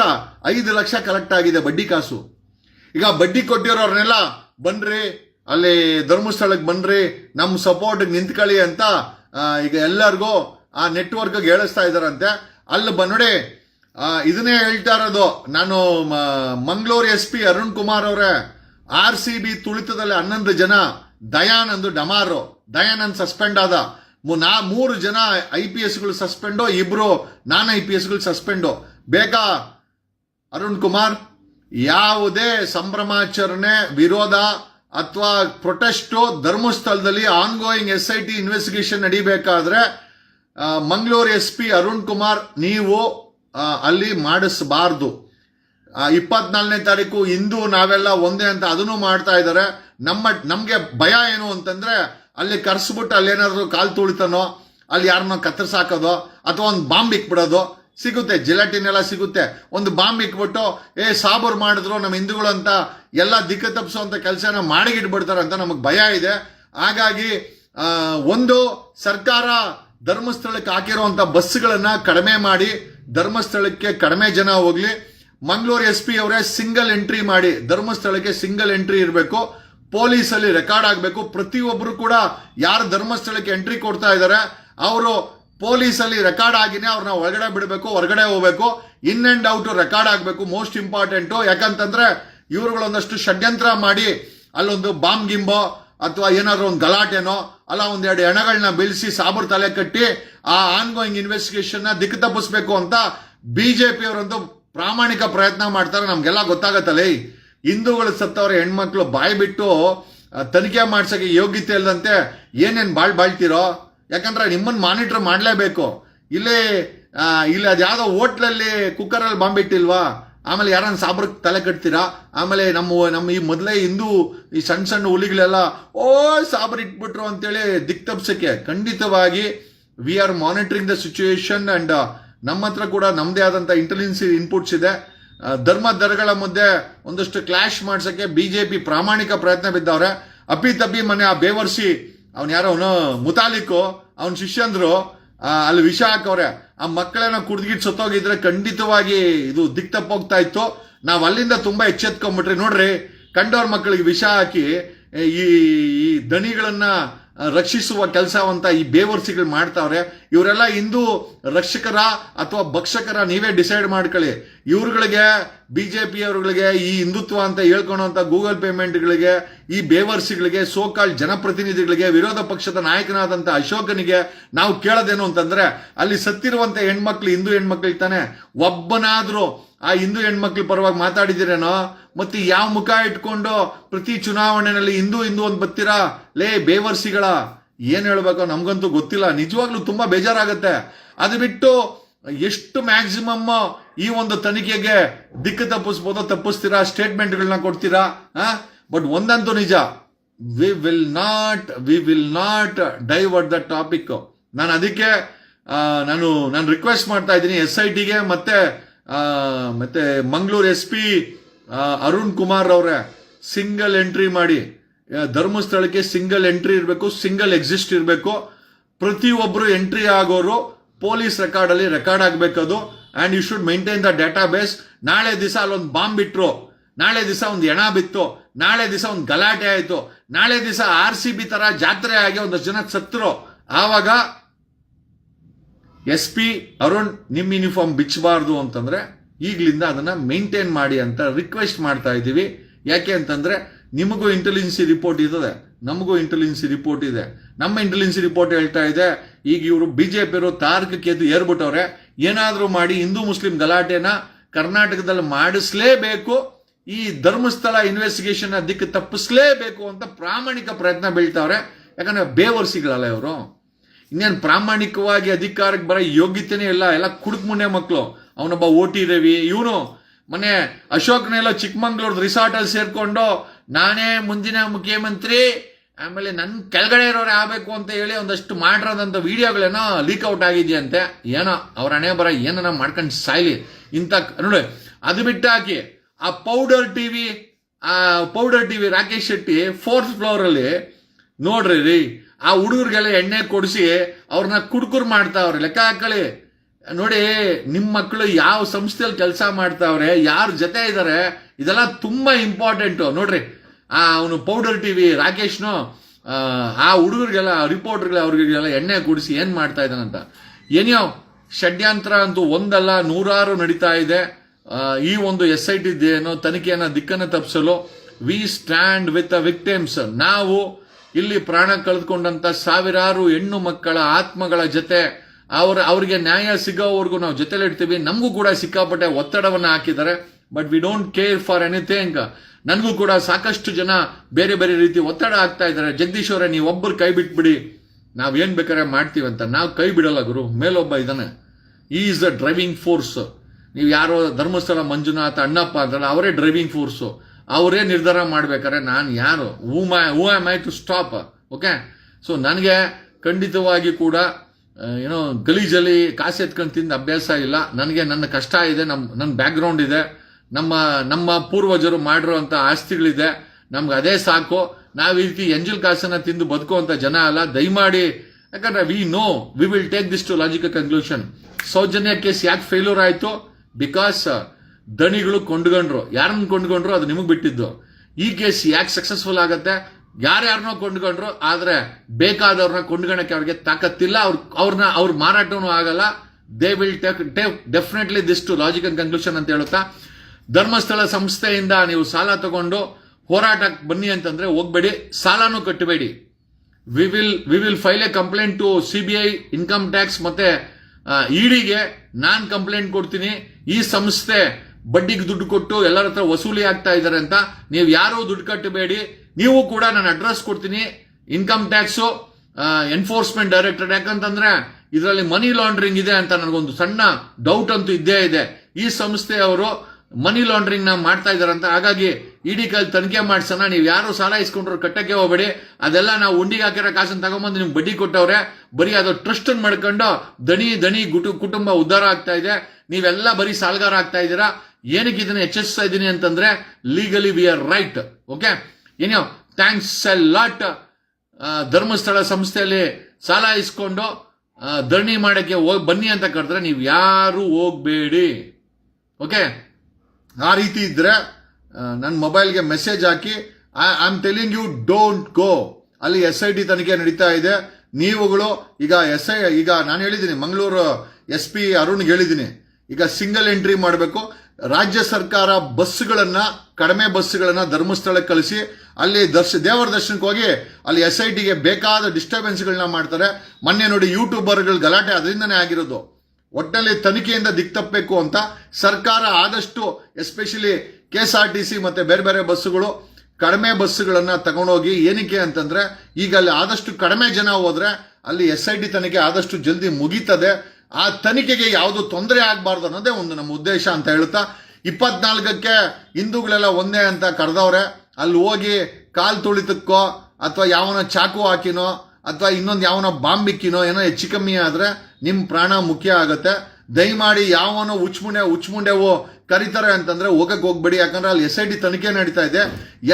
ಐದು ಲಕ್ಷ ಕಲೆಕ್ಟ್ ಆಗಿದೆ ಬಡ್ಡಿ ಕಾಸು. ಈಗ ಬಡ್ಡಿ ಕೊಟ್ಟಿರೋರ್ನೆಲ್ಲ ಬನ್ರಿ ಅಲ್ಲಿ ಧರ್ಮಸ್ಥಳಕ್ಕೆ ಬನ್ರಿ ನಮ್ಮ ಸಪೋರ್ಟ್ ನಿಂತ್ಕೊಳ್ಳಿ ಅಂತ ಈಗ ಎಲ್ಲರಿಗೂ ಆ ನೆಟ್ವರ್ಕ್ ಹೇಳಿಸ್ತಾ ಇದಾರಂತೆ. ಅಲ್ಲಿ ಬನ್ನೋಡಿ ಇದನ್ನೇ ಹೇಳ್ತಾ ಇರೋದು, ನಾನು ಮಂಗಳೂರು ಎಸ್ ಪಿ ಅರುಣ್ ಕುಮಾರ್ ಅವರೇ ಆರ್ ಸಿ ಬಿ ತುಳಿತದಲ್ಲಿ ಹನ್ನೊಂದು ಜನ, ದಯಾನಂದ್ ಡಮಾರು, ದಯಾನಂದ್ ಸಸ್ಪೆಂಡ್ ಆದ. ನಾ ಮೂರು ಜನ ಐ ಪಿ ಎಸ್ಗಳು ಸಸ್ಪೆಂಡೋ ಇಬ್ಬರು ನಾನ್ ಐ ಪಿ ಎಸ್ಗಳು ಸಸ್ಪೆಂಡೋ. ಬೇಕಾ ಅರುಣ್ ಕುಮಾರ್, ಯಾವುದೇ ಸಂಭ್ರಮಾಚರಣೆ, ವಿರೋಧ ಅಥವಾ ಪ್ರೊಟೆಸ್ಟು ಧರ್ಮಸ್ಥಳದಲ್ಲಿ ongoing S I T investigation ನಡಿಬೇಕಾದ್ರೆ Mangaluru S P Arun Kumar ನೀವು ಅಲ್ಲಿ ಮಾಡಿಸಬಾರ್ದು. ಇಪ್ಪತ್ನಾಲ್ಕನೇ ತಾರೀಕು ಇಂದು ನಾವೆಲ್ಲ ಒಂದೇ ಅಂತ ಅದನ್ನು ಮಾಡ್ತಾ ಇದ್ದಾರೆ. ನಮ್ಮ ನಮಗೆ ಭಯ ಏನು ಅಂತಂದ್ರೆ ಅಲ್ಲಿ ಕರ್ಸ್ಬಿಟ್ಟು ಏನಾದರೂ ಕಾಲು ತುಳಿತಾನೋ, ಅಲ್ಲಿ ಯಾರನ್ನೋ ಕತ್ತರಿಸಾಕೋದೋ ಅಥವಾ ಒಂದು ಬಾಂಬ್ ಇಕ್ಬಿಡೋದು, ಸಿಗುತ್ತೆ. ಜಿಲಾಟಿನ್ ಎಲ್ಲ ಸಿಗುತ್ತೆ. ಒಂದು ಬಾಂಬ್ ಇಕ್ಬಿಟ್ಟು, ಏ, ಸಾಬರ್ ಮಾಡಿದ್ರು, ನಮ್ಮ ಹಿಂದೂಗಳು ಅಂತ ಎಲ್ಲ ದಿಕ್ಕು ತಪ್ಪಿಸುವಂಥ ಕೆಲಸನ ಮಾಡಿಗಿಟ್ಬಿಡ್ತಾರೆ ಅಂತ ನಮಗೆ ಭಯ ಇದೆ. ಹಾಗಾಗಿ ಒಂದು ಸರ್ಕಾರ ಧರ್ಮಸ್ಥಳಕ್ಕೆ ಹಾಕಿರುವಂಥ ಬಸ್ಗಳನ್ನು ಕಡಿಮೆ ಮಾಡಿ, ಧರ್ಮಸ್ಥಳಕ್ಕೆ ಕಡಿಮೆ ಜನ ಹೋಗ್ಲಿ. ಮಂಗಳೂರು ಎಸ್ ಪಿ ಅವರೇ, ಸಿಂಗಲ್ ಎಂಟ್ರಿ ಮಾಡಿ, ಧರ್ಮಸ್ಥಳಕ್ಕೆ ಸಿಂಗಲ್ ಎಂಟ್ರಿ ಇರಬೇಕು. ಪೊಲೀಸ್ ಅಲ್ಲಿ ರೆಕಾರ್ಡ್ ಆಗಬೇಕು. ಪ್ರತಿಯೊಬ್ಬರು ಕೂಡ ಯಾರು ಧರ್ಮಸ್ಥಳಕ್ಕೆ ಎಂಟ್ರಿ ಕೊಡ್ತಾ ಇದ್ದಾರೆ ಅವರು ಪೊಲೀಸಲ್ಲಿ ರೆಕಾರ್ಡ್ ಆಗಿನೇ ಅವ್ರನ್ನ ಒಳಗಡೆ ಬಿಡಬೇಕು, ಹೊರಗಡೆ ಹೋಗಬೇಕು. ಇನ್ ಅಂಡ್ ಔಟ್ ರೆಕಾರ್ಡ್ ಆಗಬೇಕು ಮೋಸ್ಟ್ ಇಂಪಾರ್ಟೆಂಟು ಯಾಕಂತಂದ್ರೆ ಇವರುಗಳೊಂದಷ್ಟು ಷಡ್ಯಂತ್ರ ಮಾಡಿ, ಅಲ್ಲೊಂದು ಬಾಂಬ್ ಗಿಂಬೋ ಅಥವಾ ಏನಾದರೂ ಒಂದು ಗಲಾಟೆನೋ, ಅಲ್ಲ ಒಂದೆರಡು ಹೆಣಗಳನ್ನ ಬೀಳಿಸಿ ಸಾಬರ್ ತಲೆ ಕಟ್ಟಿ ಆ ಆನ್ ಗೋಯಿಂಗ್ ಇನ್ವೆಸ್ಟಿಗೇಷನ್ನ ದಿಕ್ಕು ತಪ್ಪಿಸ್ಬೇಕು ಅಂತ ಬಿ ಜೆ ಪಿಯವರೊಂದು ಪ್ರಾಮಾಣಿಕ ಪ್ರಯತ್ನ ಮಾಡ್ತಾರೆ. ನಮಗೆಲ್ಲ ಗೊತ್ತಾಗತ್ತಲ್ಲ. ಹಿಂದೂಗಳು ಸತ್ತವ್ರ ಹೆಣ್ಮಕ್ಳು ಬಾಯಿ ಬಿಟ್ಟು ತನಿಖೆ ಮಾಡ್ಸೋಕ್ಕೆ ಯೋಗ್ಯತೆ ಇಲ್ಲದಂತೆ ಏನೇನು ಬಾಳ್ ಬಾಳ್ತಿರೋ, ಯಾಕಂದ್ರೆ ನಿಮ್ಮನ್ನು ಮಾನಿಟರ್ ಮಾಡಲೇಬೇಕು. ಇಲ್ಲಿ ಇಲ್ಲಿ ಅದು ಯಾವುದೋ ಹೋಟ್ಲಲ್ಲಿ ಕುಕ್ಕರಲ್ಲಿ ಬಾಂಬಿಟ್ಟಿಲ್ವಾ ಆಮೇಲೆ ಯಾರನ್ನ ಸಾಬ್ರಕ್ಕೆ ತಲೆ ಕಟ್ತೀರಾ? ಆಮೇಲೆ ನಮ್ಮ ನಮ್ಮ ಈ ಮೊದಲೇ ಹಿಂದೂ, ಈ ಸಣ್ಣ ಸಣ್ಣ ಹುಲಿಗಳೆಲ್ಲ ಓ ಸಾಬ್ರು ಇಟ್ಬಿಟ್ರು ಅಂತೇಳಿ ದಿಕ್ ತಪ್ಸಕ್ಕೆ ಖಂಡಿತವಾಗಿ we are monitoring the situation and ನಮ್ಮ ಹತ್ರ ಕೂಡ ನಮ್ಮದೇ ಆದಂಥ ಇಂಟೆಲಿಜೆನ್ಸಿ ಇನ್ಪುಟ್ಸ್ ಇದೆ. ಧರ್ಮ ದರಗಳ ಮಧ್ಯೆ ಒಂದಷ್ಟು ಕ್ಲಾಶ್ ಜೆ ಬಿಜೆಪಿ ಪ್ರಾಮಾಣಿಕ ಪ್ರಯತ್ನ ಬಿದ್ದವ್ರೆ. ಅಪ್ಪಿ ತಪ್ಪಿ ಮನೆ, ಆ ಬೇವರ್ಸಿ ಅವ್ನು ಯಾರೋ, ಅವನು ಮುತಾಲಿಕು, ಅವನ ಶಿಷ್ಯಂದ್ರು ಅಲ್ಲಿ ವಿಷ ಹಾಕವ್ರೆ. ಆ ಮಕ್ಕಳನ್ನ ಕುಡ್ದಿಗಿಟ್ ಸತ್ತೋಗಿದ್ರೆ ಖಂಡಿತವಾಗಿ ಇದು ದಿಕ್ ತಪ್ಪೋಗ್ತಾ ಇತ್ತು. ನಾವು ಅಲ್ಲಿಂದ ತುಂಬಾ ಎಚ್ಚೆತ್ಕೊಂಡ್ಬಿಟ್ರಿ ನೋಡ್ರಿ, ಕಂಡವ್ರ ಮಕ್ಕಳಿಗೆ ವಿಷ ಹಾಕಿ ಈ ದಣಿಗಳನ್ನ ರಕ್ಷಿಸುವ ಕೆಲಸವಂತ ಈ ಬೇವರ್ಸಿಗಳು ಮಾಡ್ತಾವ್ರೆ, ಇವರೆಲ್ಲ ಹಿಂದೂ ರಕ್ಷಕರ ಅಥವಾ ಭಕ್ಷಕರ ನೀವೇ ಡಿಸೈಡ್ ಮಾಡ್ಕೊಳ್ಳಿ. ಇವ್ರುಗಳಿಗೆ ಬಿಜೆಪಿ ಅವ್ರಗಳಿಗೆ ಈ ಹಿಂದುತ್ವ ಅಂತ ಹೇಳ್ಕೊಳ್ಳೋಂಥ ಗೂಗಲ್ ಪೇಮೆಂಟ್ಗಳಿಗೆ, ಈ ಬೇವರ್ಸಿಗಳಿಗೆ ಸೋಕಾಲ್ ಜನಪ್ರತಿನಿಧಿಗಳಿಗೆ, ವಿರೋಧ ಪಕ್ಷದ ನಾಯಕನಾದಂಥ ಅಶೋಕನಿಗೆ ನಾವು ಕೇಳೋದೇನು ಅಂತಂದ್ರೆ, ಅಲ್ಲಿ ಸತ್ತಿರುವಂತ ಹೆಣ್ಮಕ್ಳು ಹಿಂದೂ ಹೆಣ್ಮಕ್ಳಿಗೆ ತಾನೆ, ಒಬ್ಬನಾದ್ರೂ ಆ ಹಿಂದೂ ಹೆಣ್ಮಕ್ಳ ಪರವಾಗಿ ಮಾತಾಡಿದಿರೇನೋ ಮತ್ತೆ ಯಾವ ಮುಖ ಇಟ್ಕೊಂಡು ಪ್ರತಿ ಚುನಾವಣೆಯಲ್ಲಿ ಹಿಂದೂ ಹಿಂದೂ ಅಂತ ಬರ್ತೀರಾ? ಲೇ, ಬೇವರ್ಸಿಗಳ, ಏನು ಹೇಳ್ಬೇಕೋ ನಮಗಂತೂ ಗೊತ್ತಿಲ್ಲ. ನಿಜವಾಗ್ಲೂ ತುಂಬಾ ಬೇಜಾರಾಗುತ್ತೆ. ಅದು ಬಿಟ್ಟು ಎಷ್ಟು ಮ್ಯಾಕ್ಸಿಮಮ್ ಈ ಒಂದು ತನಿಖೆಗೆ ದಿಕ್ಕು ತಪ್ಪಿಸ್ಬೋದೋ ತಪ್ಪಿಸ್ತೀರಾ? ಸ್ಟೇಟ್ಮೆಂಟ್ಗಳನ್ನ ಕೊಡ್ತೀರಾ? ಬಟ್ ಒಂದಂತೂ ನಿಜ. We will not we will not divert the topic ನಾನು ಅದಕ್ಕೆ ನಾನು ನಾನು ರಿಕ್ವೆಸ್ಟ್ ಮಾಡ್ತಾ ಇದ್ದೀನಿ ಎಸ್ ಐ ಟಿಗೆ ಮತ್ತೆ ಮತ್ತೆ ಮಂಗಳೂರು ಎಸ್ ಪಿ ಅರುಣ್ ಕುಮಾರ್ ಅವರೇ, ಸಿಂಗಲ್ ಎಂಟ್ರಿ ಮಾಡಿ. ಧರ್ಮಸ್ಥಳಕ್ಕೆ ಸಿಂಗಲ್ ಎಂಟ್ರಿ ಇರಬೇಕು, ಸಿಂಗಲ್ ಎಕ್ಸಿಸ್ಟ್ ಇರಬೇಕು. ಪ್ರತಿಯೊಬ್ಬರು ಎಂಟ್ರಿ ಆಗೋರು ಪೊಲೀಸ್ ರೆಕಾರ್ಡ್ ಅಲ್ಲಿ record ಆಗಬೇಕದು. And you should maintain the database ನಾಳೆ ದಿವಸ ಅಲ್ಲೊಂದು ಬಾಂಬ್ ಬಿಟ್ರು. ನಾಳೆ ದಿವಸ ಒಂದು ಎಣ ಬಿತ್ತು. ನಾಳೆ ದಿವಸ ಒಂದು ಗಲಾಟೆ ಆಯಿತು. ನಾಳೆ ದಿವಸ ಆರ್ ಸಿ ಬಿ ತರ ಜಾತ್ರೆ ಆಗಿ ಒಂದಷ್ಟು ಜನ ಸತ್ತರು ಆವಾಗ ಎಸ್ ಪಿ ಅರುಣ್ ನಿಮ್ಮ ಯೂನಿಫಾರ್ಮ್ ಬಿಚ್ಚಬಾರ್ದು ಅಂತಂದ್ರೆ ಈಗಲಿಂದ ಅದನ್ನ ಮೇಂಟೈನ್ ಮಾಡಿ ಅಂತ ರಿಕ್ವೆಸ್ಟ್ ಮಾಡ್ತಾ ಇದ್ದೀವಿ. ಯಾಕೆ ಅಂತಂದ್ರೆ ನಿಮಗೂ ಇಂಟೆಲಿಜೆನ್ಸಿ ರಿಪೋರ್ಟ್ ಇರ್ತದೆ. ನಮಗೂ ಇಂಟೆಲಿಜೆನ್ಸಿ ರಿಪೋರ್ಟ್ ಇದೆ. ನಮ್ಮ ಇಂಟೆಲಿಜೆನ್ಸಿ ರಿಪೋರ್ಟ್ ಹೇಳ್ತಾ ಇದೆ. ಈಗ ಇವರು ಬಿಜೆಪಿಯವರು ಅವರು ಎದ್ದು ಏರ್ಬಿಟ್ಟವ್ರೆ, ಏನಾದರೂ ಮಾಡಿ ಹಿಂದೂ ಮುಸ್ಲಿಂ ಗಲಾಟೆನ ಕರ್ನಾಟಕದಲ್ಲಿ ಮಾಡಿಸ್ಲೇಬೇಕು, ಈ ಧರ್ಮಸ್ಥಳ ಇನ್ವೆಸ್ಟಿಗೇಷನ್ ದಿಕ್ಕು ತಪ್ಪಿಸ್ಲೇಬೇಕು ಅಂತ ಪ್ರಾಮಾಣಿಕ ಪ್ರಯತ್ನ ಬೀಳ್ತಾವ್ರೆ. ಯಾಕಂದ್ರೆ ಬೇವರ್ಸಿಗಳಲ್ಲ ಇವರು. ಇನ್ನೇನು ಪ್ರಾಮಾಣಿಕವಾಗಿ ಅಧಿಕಾರಕ್ಕೆ ಬರೋ ಯೋಗ್ಯತೆನೇ ಇಲ್ಲ. ಎಲ್ಲ ಕುಡುಕ್ ಮುನ್ನೆ ಮಕ್ಕಳು ಅವನೊಬ್ಬ ಓ ಟಿ ರವಿ, ಇವನು. ಮೊನ್ನೆ ಅಶೋಕ್ನೆಲ್ಲ ಚಿಕ್ಕಮಂಗ್ಳೂರ್ದು ರಿಸಾರ್ಟಲ್ಲಿ ಸೇರಿಕೊಂಡು, ನಾನೇ ಮುಂದಿನ ಮುಖ್ಯಮಂತ್ರಿ, ಆಮೇಲೆ ನನ್ನ ಕೆಳಗಡೆ ಇರೋರೇ ಆಗಬೇಕು ಅಂತ ಹೇಳಿ ಒಂದಷ್ಟು ಮಾಡಿರೋದಂತ ವಿಡಿಯೋಗಳೇನೋ ಲೀಕ್ ಔಟ್ ಆಗಿದೆಯಂತೆ. ಏನೋ, ಅವ್ರ ಹಣೆ ಬರ ಏನನ ಮಾಡ್ಕೊಂಡು ಸಾಯ್ಲಿ. ಇಂಥ ನೋಡಿ, ಅದು ಬಿಟ್ಟು ಹಾಕಿ ಆ ಪೌಡರ್ ಟಿ ವಿ ಆ powder T V Rakesh Shetty fourth ಫ್ಲೋರಲ್ಲಿ ನೋಡ್ರಿ ರೀ ಆ ಹುಡುಗರಿಗೆಲ್ಲ ಎಣ್ಣೆ ಕೊಡಿಸಿ ಅವ್ರನ್ನ ಕುಡ್ಕುರ್ ಮಾಡ್ತಾವ್ರೆ. ಲೆಕ್ಕ ಹಾಕೊಳ್ಳಿ ನೋಡಿ ನಿಮ್ಮ ಮಕ್ಕಳು ಯಾವ ಸಂಸ್ಥೆಯಲ್ಲಿ ಕೆಲಸ ಮಾಡ್ತಾವ್ರೆ ಯಾರ ಜೊತೆ ಇದ್ದಾರೆ ಇದೆಲ್ಲ ತುಂಬಾ ಇಂಪಾರ್ಟೆಂಟ್ ನೋಡ್ರಿ ಆ ಅವನು ಪೌಡರ್ ಟಿವಿ ರಾಕೇಶ್ನು ಆ, ಆ ಹುಡುಗರಿಗೆಲ್ಲ ರಿಪೋರ್ಟರ್ಗಳ ಅವ್ರಿಗೆಲ್ಲ ಎಣ್ಣೆ ಕುಡಿಸಿ ಏನು ಮಾಡ್ತಾ ಇದ್ದಾನಂತ ಏನೋ ಷಡ್ಯಂತ್ರ ಅಂತೂ ಒಂದಲ್ಲ ನೂರಾರು ನಡೀತಾ ಇದೆ. ಈ ಒಂದು ಎಸ್ ಐ ಟಿ ಏನೋ ತನಿಖೆಯನ್ನ ದಿಕ್ಕನ್ನು ತಪ್ಪಿಸಲು we stand with a victims ನಾವು ಇಲ್ಲಿ ಪ್ರಾಣ ಕಳೆದುಕೊಂಡಂತ ಸಾವಿರಾರು ಹೆಣ್ಣು ಮಕ್ಕಳ ಆತ್ಮಗಳ ಜೊತೆ ಅವರ ಅವರಿಗೆ ನ್ಯಾಯ ಸಿಗೋವರೆಗೂ ನಾವು ಜೊತೆಲಿ ಇಡ್ತೀವಿ ನಮಗೂ ಕೂಡ ಸಿಕ್ಕಾಪಟ್ಟೆ ಒತ್ತಡವನ್ನು ಹಾಕಿದ್ದಾರೆ. But we don't care for anything ನನಗೂ ಕೂಡ ಸಾಕಷ್ಟು ಜನ ಬೇರೆ ಬೇರೆ ರೀತಿ ಒತ್ತಡ ಆಗ್ತಾ ಇದ್ದಾರೆ. ಜಗದೀಶ್ ಅವರೇ, ನೀವು ಒಬ್ಬರು ಕೈ ಬಿಟ್ಬಿಡಿ. ನಾವು ಏನು ಬೇಕಾದ್ರೆ ಮಾಡ್ತೀವಿ ಅಂತ. ನಾವು ಕೈ ಬಿಡಲ್ಲ ಗುರು. ಮೇಲೊಬ್ಬ ಇದ್ದಾನೆ. ಈ ಇಸ್ ದ ಡ್ರೈವಿಂಗ್ ಫೋರ್ಸ್ ನೀವು ಯಾರೋ ಧರ್ಮಸ್ಥಳ ಮಂಜುನಾಥ ಅಣ್ಣಪ್ಪ ಅಂತಾರಲ್ಲ ಅವರೇ ಡ್ರೈವಿಂಗ್ ಫೋರ್ಸು ಅವರೇ ನಿರ್ಧಾರ ಮಾಡ್ಬೇಕಾದ್ರೆ ನಾನು ಯಾರು? Who my who am I to stop okay so ನನಗೆ ಖಂಡಿತವಾಗಿ ಕೂಡ ಏನೋ ಗಲೀಜಲ್ಲಿ ಕಾಸು ಎತ್ಕೊಂಡು ತಿಂದ ಅಭ್ಯಾಸ ಇಲ್ಲ. ನನಗೆ ನನ್ನ ಕಷ್ಟ ಇದೆ ನಮ್ಮ ನನ್ನ ಬ್ಯಾಕ್ಗ್ರೌಂಡ್ ಇದೆ. ನಮ್ಮ ನಮ್ಮ ಪೂರ್ವಜರು ಮಾಡಿರೋಂಥ ಆಸ್ತಿಗಳಿದೆ. ನಮ್ಗೆ ಅದೇ ಸಾಕು. ನಾವು ಈ ರೀತಿ ಎಂಜಲ್ ಕಾಸನ್ನ ತಿಂದು ಬದುಕುವಂಥ ಜನ ಅಲ್ಲ. ದಯಮಾಡಿ, ಯಾಕಂದ್ರೆ we know we will take this to logical conclusion Soujanya case ಯಾಕೆ ಫೇಲ್ಯೂರ್ ಆಯಿತು? ಬಿಕಾಸ್ ದಣಿಗಳು ಕೊಂಡ್ಕೊಂಡ್ರು. ಯಾರನ್ನ ಕೊಂಡ್ಕೊಂಡ್ರು? ಅದು ನಿಮಗೆ ಬಿಟ್ಟಿದ್ದು. ಈ ಕೇಸ್ ಯಾಕೆ ಸಕ್ಸಸ್ಫುಲ್ ಆಗುತ್ತೆ? ಯಾರ್ಯಾರನ್ನೋ ಕೊಂಡ್ಕೊಂಡ್ರು, ಆದರೆ ಬೇಕಾದವ್ರನ್ನ ಕೊಂಡ್ಕೊಳಕ್ಕೆ ಅವ್ರಿಗೆ ತಾಕತ್ತಿಲ್ಲ. ಅವ್ರ ಅವ್ರನ್ನ ಅವ್ರ ಮಾರಾಟನೂ ಆಗಲ್ಲ. They will take definitely this to logical conclusion ಅಂತ ಹೇಳುತ್ತಾ, ಧರ್ಮಸ್ಥಳ ಸಂಸ್ಥೆಯಿಂದ ನೀವು ಸಾಲ ತಗೊಂಡು ಹೋರಾಟಕ್ಕೆ ಬನ್ನಿ ಅಂತಂದ್ರೆ ಹೋಗ್ಬೇಡಿ. ಸಾಲನೂ ಕಟ್ಟಬೇಡಿ. We will we will file a complaint to C B I income tax ಮತ್ತೆ ಇಡಿಗೆ ನಾನು ಕಂಪ್ಲೇಂಟ್ ಕೊಡ್ತೀನಿ. ಈ ಸಂಸ್ಥೆ ಬಡ್ಡಿಗೆ ದುಡ್ಡು ಕೊಟ್ಟು ಎಲ್ಲರ ಹತ್ರ ವಸೂಲಿ ಆಗ್ತಾ ಇದ್ದಾರೆ ಅಂತ ನೀವು ಯಾರೂ ದುಡ್ಡು ಕಟ್ಟಬೇಡಿ. ನೀವು ಕೂಡ ನಾನು ಅಡ್ರೆಸ್ ಕೊಡ್ತೀನಿ. ಇನ್ಕಮ್ ಟ್ಯಾಕ್ಸು ಎನ್ಫೋರ್ಸ್ಮೆಂಟ್ ಡೈರೆಕ್ಟರ್ ಯಾಕಂತಂದ್ರೆ ಇದರಲ್ಲಿ ಮನಿ ಲಾಂಡ್ರಿಂಗ್ ಇದೆ ಅಂತ ನನಗೊಂದು ಸಣ್ಣ ಡೌಟ್ ಅಂತೂ ಇದ್ದೇ ಇದೆ. ಈ ಸಂಸ್ಥೆಯವರು ಮನಿ ಲಾಂಡ್ರಿಂಗ್ನ ಮಾಡ್ತಾ ಇದಾರಂತ ಹಾಗಾಗಿ ಇಡಿ ಕೈಲಿ ತನಿಖೆ ಮಾಡ್ಸೋಣ. ನೀವು ಯಾರು ಸಾಲ ಇಸ್ಕೊಂಡ್ರು ಕಟ್ಟಕ್ಕೆ ಹೋಗಬೇಡಿ. ಅದೆಲ್ಲ ನಾವು ಉಂಡಿಗೆ ಹಾಕಿರೋ ಕಾಸನ್ನು ತಗೊಂಬಂದು ನಿಮ್ಗೆ ಬಡ್ಡಿ ಕೊಟ್ಟವ್ರೆ. ಬರೀ ಅದು ಟ್ರಸ್ಟ್ ಮಾಡ್ಕೊಂಡು ದಣಿ ದಣಿ ಗುಟು ಕುಟುಂಬ ಉದ್ಧಾರ ಆಗ್ತಾ ಇದೆ. ನೀವೆಲ್ಲ ಬರೀ ಸಾಲಗಾರ ಆಗ್ತಾ ಇದ್ದೀರಾ? ಏನಕ್ಕೆ ಇದನ್ನ ಎಚ್ಚರಿಸ್ತಾ ಇದ್ದೀನಿ ಅಂತಂದ್ರೆ legally we are right okay ಏನೋ ಥ್ಯಾಂಕ್ಸ್ ಎ ಲಾಟ್ ಧರ್ಮಸ್ಥಳ ಸಂಸ್ಥೆಯಲ್ಲಿ ಸಾಲ ಇಸ್ಕೊಂಡು ಧರಣಿ ಮಾಡಕ್ಕೆ ಹೋಗ್, ಬನ್ನಿ ಅಂತ ಕರೆದ್ರೆ ನೀವು ಯಾರು ಹೋಗ್ಬೇಡಿ ಓಕೆ ಆ ರೀತಿ ಇದ್ರೆ ನನ್ನ ಮೊಬೈಲ್ಗೆ message hockey I am telling you don't go ಅಲ್ಲಿ ಎಸ್ ಐ ಟಿ ತನಿಖೆ ನಡೀತಾ ಇದೆ. ನೀವುಗಳು, ಈಗ ಎಸ್ ಐ ಈಗ ನಾನು ಹೇಳಿದ್ದೀನಿ, ಮಂಗಳೂರು ಎಸ್ ಪಿ ಅರುಣ್ಗೆ ಹೇಳಿದ್ದೀನಿ. ಈಗ ಸಿಂಗಲ್ ಎಂಟ್ರಿ ಮಾಡಬೇಕು. ರಾಜ್ಯ ಸರ್ಕಾರ ಬಸ್ಸುಗಳನ್ನು, ಕಡಿಮೆ ಬಸ್ಸುಗಳನ್ನು ಧರ್ಮಸ್ಥಳಕ್ಕೆ ಕಳಿಸಿ, ಅಲ್ಲಿ ದರ್ಶ, ದೇವರ ದರ್ಶನಕ್ಕೆ ಹೋಗಿ ಅಲ್ಲಿ ಎಸ್ ಐ ಟಿಗೆ ಬೇಕಾದ ಡಿಸ್ಟರ್ಬೆನ್ಸ್ಗಳನ್ನ ಮಾಡ್ತಾರೆ. ಮೊನ್ನೆ ನೋಡಿ ಯೂಟ್ಯೂಬರ್ಗಳು ಗಲಾಟೆ, ಅದರಿಂದನೇ ಆಗಿರೋದು. ಒಟ್ಟಿನಲ್ಲಿ ತನಿಖೆಯಿಂದ ದಿಕ್ ತಪ್ಪಬೇಕು ಅಂತ ಸರ್ಕಾರ ಆದಷ್ಟು especially K S R T C ಮತ್ತೆ ಬೇರೆ ಬೇರೆ ಬಸ್ಸುಗಳು ಕಡಿಮೆ ಬಸ್ಸುಗಳನ್ನು ತಗೊಂಡೋಗಿ ಏನಕ್ಕೆ ಅಂತಂದ್ರೆ, ಈಗ ಅಲ್ಲಿ ಆದಷ್ಟು ಕಡಿಮೆ ಜನ ಹೋದರೆ ಅಲ್ಲಿ ಎಸ್ ಐ ಟಿ ತನಿಖೆ ಆದಷ್ಟು ಜಲ್ದಿ ಮುಗೀತದೆ. ಆ ತನಿಖೆಗೆ ಯಾವುದು ತೊಂದರೆ ಆಗಬಾರ್ದು ಅನ್ನೋದೇ ಒಂದು ನಮ್ಮ ಉದ್ದೇಶ ಅಂತ ಹೇಳ್ತಾ, ಇಪ್ಪತ್ನಾಲ್ಕಕ್ಕೆ ಹಿಂದೂಗಳೆಲ್ಲ ಒಂದೇ ಅಂತ ಕರೆದವ್ರೆ, ಅಲ್ಲಿ ಹೋಗಿ ಕಾಲು ತುಳಿತಕ್ಕೋ ಅಥವಾ ಯಾವನ ಚಾಕು ಹಾಕಿನೋ, ಅಥವಾ ಇನ್ನೊಂದು ಯಾವನ ಬಾಂಬ್ ಇಕ್ಕಿನೋ ಏನೋ ಹೆಚ್ಚು ಕಮ್ಮಿ ಆದರೆ ನಿಮ್ಮ ಪ್ರಾಣ ಮುಖ್ಯ ಆಗುತ್ತೆ. ದಯಮಾಡಿ ಯಾವನೋ ಉಚ್ಮುಂಡೆ, ಉಚ್ಮುಂಡೆವು ಕರೀತಾರೆ ಅಂತಂದ್ರೆ ಹೋಗಕ್ಕೆ ಹೋಗ್ಬೇಡಿ. ಯಾಕಂದ್ರೆ ಅಲ್ಲಿ ಎಸ್ ಐ ಟಿ ತನಿಖೆ ನಡೀತಾ ಇದೆ.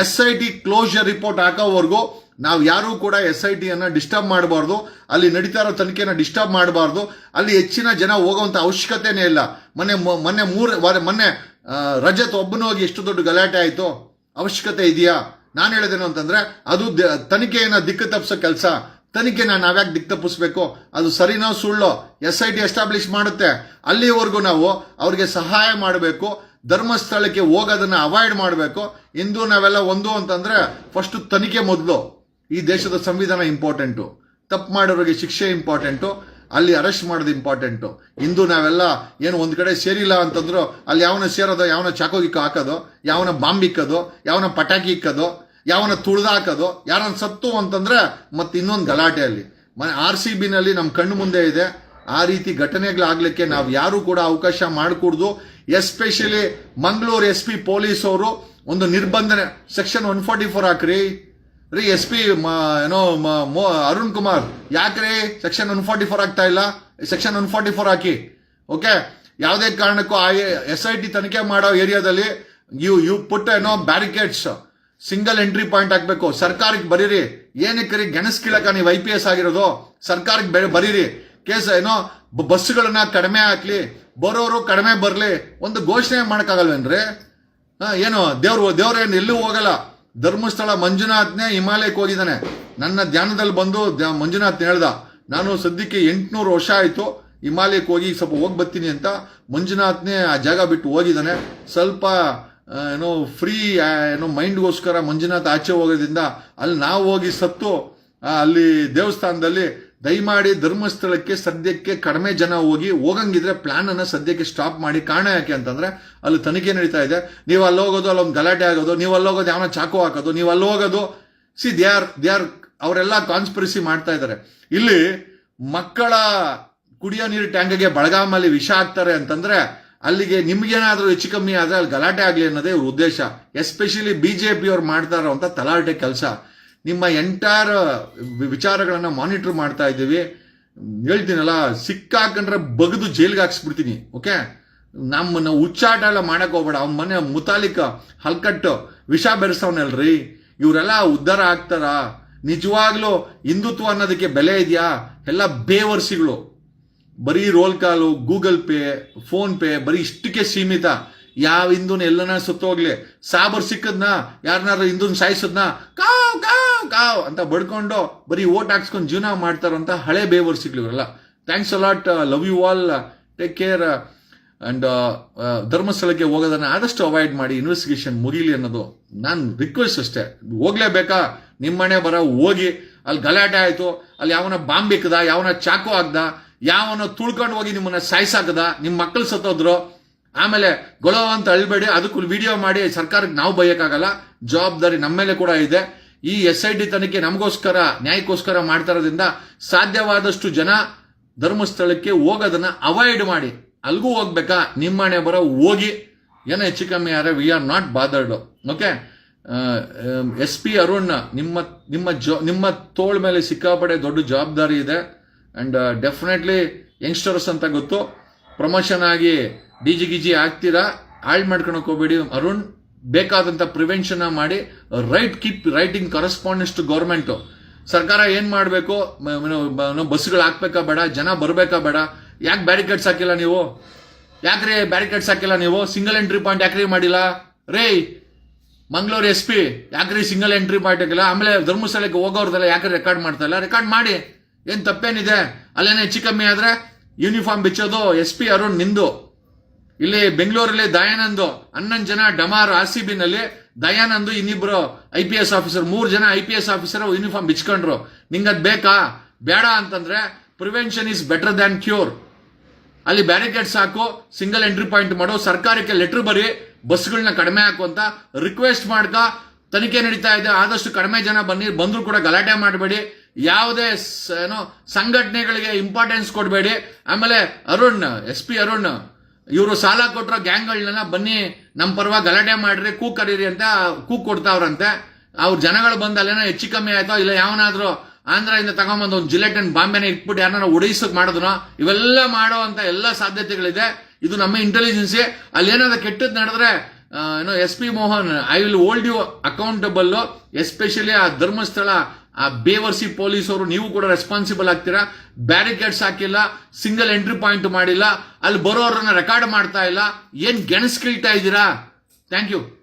S I T closure report ಹಾಕೋವರೆಗೂ ನಾವು ಯಾರೂ ಕೂಡ ಎಸ್ ಐ ಟಿಯನ್ನು ಡಿಸ್ಟರ್ಬ್ ಮಾಡಬಾರ್ದು. ಅಲ್ಲಿ ನಡೀತಾ ಇರೋ ತನಿಖೆನ ಡಿಸ್ಟರ್ಬ್ ಮಾಡಬಾರ್ದು. ಅಲ್ಲಿ ಹೆಚ್ಚಿನ ಜನ ಹೋಗುವಂತ ಅವಶ್ಯಕತೆನೇ ಇಲ್ಲ. ಮೊನ್ನೆ ಮೊನ್ನೆ ಮೂರು ವಾರ- ಮೊನ್ನೆ ರಜತ್ ಒಬ್ಬನ ಹೋಗಿ ಎಷ್ಟು ದೊಡ್ಡ ಗಲಾಟೆ ಆಯಿತು. ಅವಶ್ಯಕತೆ ಇದೆಯಾ? ನಾನು ಹೇಳಿದೇನು ಅಂತಂದರೆ, ಅದು ತನಿಖೆಯನ್ನು ದಿಕ್ಕ ದಿಕ್ಕು ತಪ್ಪಿಸೋ ಕೆಲಸ. ತನಿಖೆನ ನಾವ್ಯಾಕೆ ದಿಕ್ಕು ತಪ್ಪಿಸ್ಬೇಕು? ಅದು ಸರಿನೋ ಸುಳ್ಳು? ಎಸ್ ಐ ಟಿ ಎಸ್ಟಾಬ್ಲಿಷ್ ಮಾಡುತ್ತೆ. ಅಲ್ಲಿವರೆಗೂ ನಾವು ಅವ್ರಿಗೆ ಸಹಾಯ ಮಾಡಬೇಕು. ಧರ್ಮಸ್ಥಳಕ್ಕೆ ಹೋಗೋದನ್ನು ಅವಾಯ್ಡ್ ಮಾಡಬೇಕು. ಇಂದು ನಾವೆಲ್ಲ ಒಂದು ಅಂತಂದರೆ ಫಸ್ಟು ತನಿಖೆ ಮೊದಲು. ಈ ದೇಶದ ಸಂವಿಧಾನ ಇಂಪಾರ್ಟೆಂಟು. ತಪ್ಪು ಮಾಡೋರಿಗೆ ಶಿಕ್ಷೆ ಇಂಪಾರ್ಟೆಂಟು, ಅಲ್ಲಿ ಅರೆಸ್ಟ್ ಮಾಡೋದು ಇಂಪಾರ್ಟೆಂಟು. ಇಂದು ನಾವೆಲ್ಲ ಏನು ಒಂದು ಕಡೆ ಸೇರಿಲ್ಲ ಅಂತಂದ್ರು ಅಲ್ಲಿ ಯಾವನ ಸೇರೋದು, ಯಾವನ ಚಾಕೋಗಿಕ್ಕ ಹಾಕೋದು, ಯಾವನ ಬಾಂಬ್ ಇಕ್ಕೋದು, ಯಾವನ ಪಟಾಕಿ ಇಕ್ಕೋದು, ಯಾವನ ತುಳ್ದು ಹಾಕೋದು ಯಾರನ್ನ ಸತ್ತು ಅಂತಂದ್ರೆ ಮತ್ತೆ ಇನ್ನೊಂದು ಗಲಾಟೆ ಅಲ್ಲಿ. ಆರ್ ಸಿ ಬಿನಲ್ಲಿ ನಮ್ಮ ಕಣ್ಣು ಮುಂದೆ ಇದೆ. ಆ ರೀತಿ ಘಟನೆಗಳಾಗಲಿಕ್ಕೆ ನಾವು ಯಾರು ಕೂಡ ಅವಕಾಶ ಮಾಡಿಕೊಡ್ದು. Especially Mangaluru S P police ಅವರು ಒಂದು ನಿರ್ಬಂಧನೆ. ಸೆಕ್ಷನ್ ಒನ್ ಫಾರ್ಟಿ ಫೋರ್ ಹಾಕ್ರಿ. ರೀ ಎಸ್ ಪಿ ಏನೋ, ಮೋ- ಅರುಣ್ ಕುಮಾರ್ ಯಾಕ್ರಿ ಸೆಕ್ಷನ್ ಒನ್ ಫಾರ್ಟಿ ಫೋರ್ ಆಗ್ತಾ ಇಲ್ಲ. ಸೆಕ್ಷನ್ ಒನ್ ಫಾರ್ಟಿ ಫೋರ್ ಹಾಕಿ. ಓಕೆ ಯಾವುದೇ ಕಾರಣಕ್ಕೂ ಆ ಎಸ್ ಐ ಟಿ ತನಿಖೆ ಮಾಡೋ ಏರಿಯಾದಲ್ಲಿ ಯು ಯು ಪುಟ್ ಏನೋ ಬ್ಯಾರಿಕೇಡ್ಸ್ ಸಿಂಗಲ್ ಎಂಟ್ರಿ ಪಾಯಿಂಟ್ ಹಾಕಬೇಕು. ಸರ್ಕಾರಕ್ಕೆ ಬರೀರಿ. ಏನಕ್ಕೆ ರೀ? ಗೆಣಸ್ ಕೀಳಕ ನೀವು ಐ ಪಿ ಎಸ್ ಆಗಿರೋದು. ಸರ್ಕಾರಕ್ಕೆ ಬರೀರಿ. ಕೇಸ್, ಏನೋ ಬಸ್ಸುಗಳನ್ನ ಕಡಿಮೆ ಹಾಕ್ಲಿ. ಬರೋರು ಕಡಿಮೆ ಬರಲಿ. ಒಂದು ಘೋಷಣೆ ಮಾಡೋಕ್ಕಾಗಲ್ವೇನ್ರಿ? ಹಾಂ, ಏನು, ದೇವ್ರು, ದೇವ್ರೇನು ಎಲ್ಲೂ ಹೋಗಲ್ಲ. ಧರ್ಮಸ್ಥಳ ಮಂಜುನಾಥ್ನೇ ಹಿಮಾಲಯಕ್ಕೆ ಹೋಗಿದ್ದಾನೆ ನನ್ನ ಧ್ಯಾನದಲ್ಲಿ ಬಂದು ಮಂಜುನಾಥ್ ಹೇಳ್ದ, ನಾನು ಸದ್ಯಕ್ಕೆ ಎಂಟುನೂರು ವರ್ಷ ಆಯ್ತು, ಹಿಮಾಲಯಕ್ಕೆ ಹೋಗಿ ಸ್ವಲ್ಪ ಹೋಗಿ ಬರ್ತೀನಿ ಅಂತ. ಮಂಜುನಾಥ್ನೇ ಆ ಜಾಗ ಬಿಟ್ಟು ಹೋಗಿದ್ದಾನೆ ಸ್ವಲ್ಪ ಏನೋ ಫ್ರೀ ಏನೋ ಮೈಂಡ್ಗೋಸ್ಕರ ಮಂಜುನಾಥ್ ಆಚೆ ಹೋಗೋದ್ರಿಂದ ಅಲ್ಲಿ ನಾವು ಹೋಗಿ ಸತ್ತು ಅಲ್ಲಿ ದೇವಸ್ಥಾನದಲ್ಲಿ ದಯಮಾಡಿ ಧರ್ಮಸ್ಥಳಕ್ಕೆ ಸದ್ಯಕ್ಕೆ ಕಡಿಮೆ ಜನ ಹೋಗಿ ಹೋಗಂಗಿದ್ರೆ ಪ್ಲಾನ್ ಅನ್ನ ಸದ್ಯಕ್ಕೆ ಸ್ಟಾಪ್ ಮಾಡಿ. ಕಾರಣ ಯಾಕೆ ಅಂತಂದ್ರೆ ಅಲ್ಲಿ ತನಿಖೆ ನಡೀತಾ ಇದೆ. ನೀವು ಅಲ್ಲಿ ಹೋಗೋದು ಅಲ್ಲೊಂದು ಗಲಾಟೆ ಆಗೋದು, ನೀವು ಅಲ್ಲಿ ಹೋಗೋದು ಯಾವನ ಚಾಕು ಹಾಕೋದು, ನೀವು ಅಲ್ಲಿ ಹೋಗೋದು. ಸಿ ದೇ ಆರ್ ಅವರೆಲ್ಲ ಕಾನ್ಸ್ಪಿರಸಿ ಮಾಡ್ತಾ ಇದ್ದಾರೆ. ಇಲ್ಲಿ ಮಕ್ಕಳ ಕುಡಿಯೋ ನೀರು ಟ್ಯಾಂಕ್ಗೆ ಬಳಗಾಮಲ್ಲಿ ವಿಷ ಹಾಕ್ತಾರೆ ಅಂತಂದ್ರೆ ಅಲ್ಲಿಗೆ ನಿಮ್ಗೇನಾದ್ರೂ ಹೆಚ್ಚು ಕಮ್ಮಿ ಆದ್ರೆ ಅಲ್ಲಿ ಗಲಾಟೆ ಆಗ್ಲಿ ಅನ್ನೋದೇ ಇವ್ರ ಉದ್ದೇಶ. ಎಸ್ಪೆಷಲಿ ಬಿಜೆಪಿ ಅವ್ರು ಮಾಡ್ತಾ ಅಂತ ತಲಾಟೆ ಕೆಲಸ. ನಿಮ್ಮ ಎಂಟೈರ್ ವಿಚಾರಗಳನ್ನು ಮಾನಿಟರ್ ಮಾಡ್ತಾ ಇದ್ದೀವಿ. ಹೇಳ್ತೀನಲ್ಲ, ಸಿಕ್ಕಾಕೊಂಡ್ರೆ ಬಗ್ದು ಜೈಲ್ಗೆ ಹಾಕ್ಸ್ಬಿಡ್ತೀನಿ ಓಕೆ ನಮ್ಮನ್ನ ಉಚ್ಚಾಟ ಎಲ್ಲ ಮಾಡಕ್ ಹೋಗ್ಬೇಡ. ಅವ್ನ ಮನೆ ಮುತಾಲಿಕ ಹಲ್ಕಟ್ಟು ವಿಷ ಬೆರೆಸವನಲ್ರಿ. ಇವರೆಲ್ಲ ಉದ್ಧಾರ ಆಗ್ತಾರ? ನಿಜವಾಗ್ಲೂ ಹಿಂದುತ್ವ ಅನ್ನೋದಕ್ಕೆ ಬೆಲೆ ಇದೆಯಾ? ಎಲ್ಲ ಬೇವರ್ಸಿಗಳು. ಬರೀ roll call Google Pay PhonePe ಬರೀ ಇಷ್ಟಕ್ಕೆ ಸೀಮಿತ. ಯಾವ ಹಿಂದೂನ ಎಲ್ಲನ ಸುತ್ತೋಗ್ಲಿ? ಸಾಬರ್ ಸಿಕ್ಕದ್ನ? ಯಾರನ್ನಾರು ಹಿಂದೂನ್ ಸಾಯಿಸದ್ನ? ಕಾವ್ ಕಾವ್! ಕಾವ್ ಅಂತ ಬಡ್ಕೊಂಡು ಬರೀ ಓಟ್ ಹಾಕ್ಸ್ಕೊಂಡು ಜೀವನ ಮಾಡ್ತಾರಂತ ಹಳೆ ಬೇವರ್ಸಿಗಳು ಇವರಲ್ಲ thanks a lot love you all take care and ಧರ್ಮಸ್ಥಳಕ್ಕೆ ಹೋಗೋದನ್ನ ಆದಷ್ಟು ಅವಾಯ್ಡ್ ಮಾಡಿ ಇನ್ವೆಸ್ಟಿಗೇಷನ್ ಮುಗಿಲಿ ಅನ್ನೋದು ನಾನು ರಿಕ್ವೆಸ್ಟ್ ಅಷ್ಟೇ. ಹೋಗ್ಲೇಬೇಕಾ? ನಿಮ್ಮನೆ ಬರ ಹೋಗಿ, ಅಲ್ಲಿ ಗಲಾಟೆ ಆಯ್ತು, ಅಲ್ಲಿ ಯಾವನ ಬಾಂಬ್ ಇಕ್ಕದ ಯಾವನ ಚಾಕು ಹಾಕ್ದ, ಯಾವನ ತುಳ್ಕೊಂಡು ಹೋಗಿ ನಿಮ್ಮನ್ನ ಸಾಯ್ಸಾಕದ ನಿಮ್ಮ ಮಕ್ಕಳು ಸತ್ತೋದ್ರು, ಆಮೇಲೆ ಗೊಳವ ಅಂತ ಅಳ್ಬೇಡಿ, ಅದಕ್ಕೂ ವಿಡಿಯೋ ಮಾಡಿ ಸರ್ಕಾರಕ್ಕೆ ನಾವು ಬೈಯಕ್ಕಾಗಲ್ಲ, ಜವಾಬ್ದಾರಿ ನಮ್ಮ ಮೇಲೆ ಕೂಡ ಇದೆ. ಈ ಎಸ್ ಐ ಡಿ ತನಿಖೆ ನಮಗೋಸ್ಕರ, ನ್ಯಾಯಕ್ಕೋಸ್ಕರ ಮಾಡ್ತಾ ಇರೋದ್ರಿಂದ ಸಾಧ್ಯವಾದಷ್ಟು ಜನ ಧರ್ಮಸ್ಥಳಕ್ಕೆ ಹೋಗೋದನ್ನ ಅವಾಯ್ಡ್ ಮಾಡಿ. ಅಲ್ಗೂ ಹೋಗ್ಬೇಕಾ? ನಿಮ್ಮನೆ ಬರೋ ಹೋಗಿ. ಏನೋ ಹೆಚ್ಚು ಕಮ್ಮಿ ಆದರೆ we are not bothered okay S P Arun, ನಿಮ್ಮ ನಿಮ್ಮ ಜೊ, ನಿಮ್ಮ ತೋಳ ಮೇಲೆ ಸಿಕ್ಕಾಪಡೆ ದೊಡ್ಡ ಜವಾಬ್ದಾರಿ ಇದೆ. ಅಂಡ್ ಡೆಫಿನೆಟ್ಲಿ ಯಂಗ್ಸ್ಟರ್ಸ್ ಅಂತ ಗೊತ್ತು. ಪ್ರಮೋಷನ್ ಆಗಿ ಡಿ ಜಿ ಗಿಜಿ ಆಗ್ತೀರಾ? ಹಾಳು ಮಾಡ್ಕೊಳಕ್ ಹೋಗ್ಬೇಡಿ. ಅರುಣ್ ಬೇಕಾದಂತ ಪ್ರಿವೆನ್ಷನ್ ಮಾಡಿ right keep writing correspondence to government ಸರ್ಕಾರ ಏನು ಮಾಡಬೇಕು? ಬಸ್ಗಳು ಹಾಕ್ಬೇಕಾ ಬೇಡ? ಜನ ಬರಬೇಕಾ ಬೇಡ? ಯಾಕೆ ಬ್ಯಾರಿಕೇಡ್ಸ್ ಹಾಕಿಲ್ಲ ನೀವು? ಯಾಕ್ರಿ ಬ್ಯಾರಿಕೇಡ್ಸ್ ಹಾಕಿಲ್ಲ ನೀವು? ಸಿಂಗಲ್ ಎಂಟ್ರಿ ಪಾಯಿಂಟ್ ಯಾಕ್ರಿ ಮಾಡಿಲ್ಲ? ರೇ, ಮಂಗಳೂರು ಎಸ್ ಪಿ ಯಾಕ್ರಿ ಸಿಂಗಲ್ ಎಂಟ್ರಿ ಪಾಯಿಂಟ್ ಹಾಕಿಲ್ಲ? ಆಮೇಲೆ ಧರ್ಮಸ್ಥಳಕ್ಕೆ ಹೋಗೋರ್ದೆಲ್ಲ ಯಾಕೆ ರೆಕಾರ್ಡ್ ಮಾಡ್ತಾ ಇಲ್ಲ? ರೆಕಾರ್ಡ್ ಮಾಡಿ. ಏನು ತಪ್ಪೇನಿದೆ? ಅಲ್ಲೇನೇ ಹೆಚ್ಚು ಕಮ್ಮಿ ಆದ್ರೆ ಯೂನಿಫಾರ್ಮ್ ಬಿಚ್ಚೋದು ಎಸ್ ಪಿ ಅರುಣ್ ನಿಂದು. ಇಲ್ಲಿ ಬೆಂಗಳೂರಲ್ಲಿ ದಯಾನಂದ್ ಹನ್ನೊಂದು ಜನ, ಡಮಾರ್ ಆರ್ ಸಿ ಬಿ ನಲ್ಲಿ ದಯಾನಂದ್ ಇನ್ನಿಬ್ರು ಐ ಪಿ ಎಸ್ ಆಫೀಸರ್, ಮೂರು ಜನ I P S officer uniform ಬಿಚ್ಕೊಂಡ್ರು. ನಿಂಗದ್ ಬೇಕಾ? ಬೇಡ ಅಂತಂದ್ರೆ prevention is better than cure ಅಲ್ಲಿ ಬ್ಯಾರಿಕೇಡ್ಸ್ ಹಾಕು ಸಿಂಗಲ್ ಎಂಟ್ರಿ ಪಾಯಿಂಟ್ ಮಾಡೋ, ಸರ್ಕಾರಕ್ಕೆ ಲೆಟರ್ ಬರಿ ಬಸ್ಗಳನ್ನ ಕಡಿಮೆ ಹಾಕು ಅಂತ ರಿಕ್ವೆಸ್ಟ್ ಮಾಡ್ಕ ತನಿಖೆ ನಡೀತಾ ಇದೆ. ಆದಷ್ಟು ಕಡಿಮೆ ಜನ ಬನ್ನಿ, ಬಂದ್ರು ಕೂಡ ಗಲಾಟೆ ಮಾಡಬೇಡಿ. ಯಾವುದೇ ಏನೋ, ಸಂಘಟನೆಗಳಿಗೆ ಇಂಪಾರ್ಟೆನ್ಸ್ ಕೊಡಬೇಡಿ. ಆಮೇಲೆ ಅರುಣ್, ಎಸ್ ಪಿ ಅರುಣ್ ಇವರು ಸಾಲ ಕೊಟ್ಟರೋ ಗ್ಯಾಂಗ್ಗಳನ್ನೆಲ್ಲ ಬನ್ನಿ ನಮ್ಮ ಪರವಾಗಿ ಗಲಾಟೆ ಮಾಡ್ರಿ, ಕೂ ಕರೀರಿ ಅಂತ ಕೂ ಕೊಡ್ತಾವ್ರಂತೆ. ಅವ್ರ ಜನಗಳು ಬಂದ ಅಲ್ಲೇನೋ ಹೆಚ್ಚು ಕಮ್ಮಿ ಆಯ್ತೋ, ಇಲ್ಲ ಯಾವನಾದ್ರೂ ಆಂಧ್ರದಿಂದ ತಗೊಂಬಂದು ಒಂದು ಜಿಲೆಟ್ ಅಂಡ್ ಬಾಂಬೆನ ಇಟ್ಬಿಟ್ಟು ಯಾರನ್ನ ಉಡಿಸೋಕೆ ಮಾಡಿದ್ರು ಇವೆಲ್ಲ ಮಾಡೋ ಅಂತ ಎಲ್ಲ ಸಾಧ್ಯತೆಗಳಿದೆ. ಇದು ನಮ್ಮ ಇಂಟೆಲಿಜೆನ್ಸಿ ಅಲ್ಲಿ ಏನಾದ್ರು ಕೆಟ್ಟದ್ ನಡೆದ್ರೆ ಏನೋ S P Mohan, I will hold you accountable especially ಆ ಧರ್ಮಸ್ಥಳ ಆ ಬೇವರ್ಸಿ ಪೊಲೀಸರು ನೀವು ಕೂಡ ರೆಸ್ಪಾನ್ಸಿಬಲ್ ಆಗ್ತೀರಾ? ಬ್ಯಾರಿಕೇಡ್ಸ್ ಹಾಕಿಲ್ಲ ಸಿಂಗಲ್ ಎಂಟ್ರಿ ಪಾಯಿಂಟ್ ಮಾಡಿಲ್ಲ, ಅಲ್ಲಿ ಬರೋರನ್ನ ರೆಕಾರ್ಡ್ ಮಾಡ್ತಾ ಇಲ್ಲ. ಏನ್ ಗೆಣಸ್ ಕೀಳ್ತಾ ಇದ್ದೀರಾ? Thank you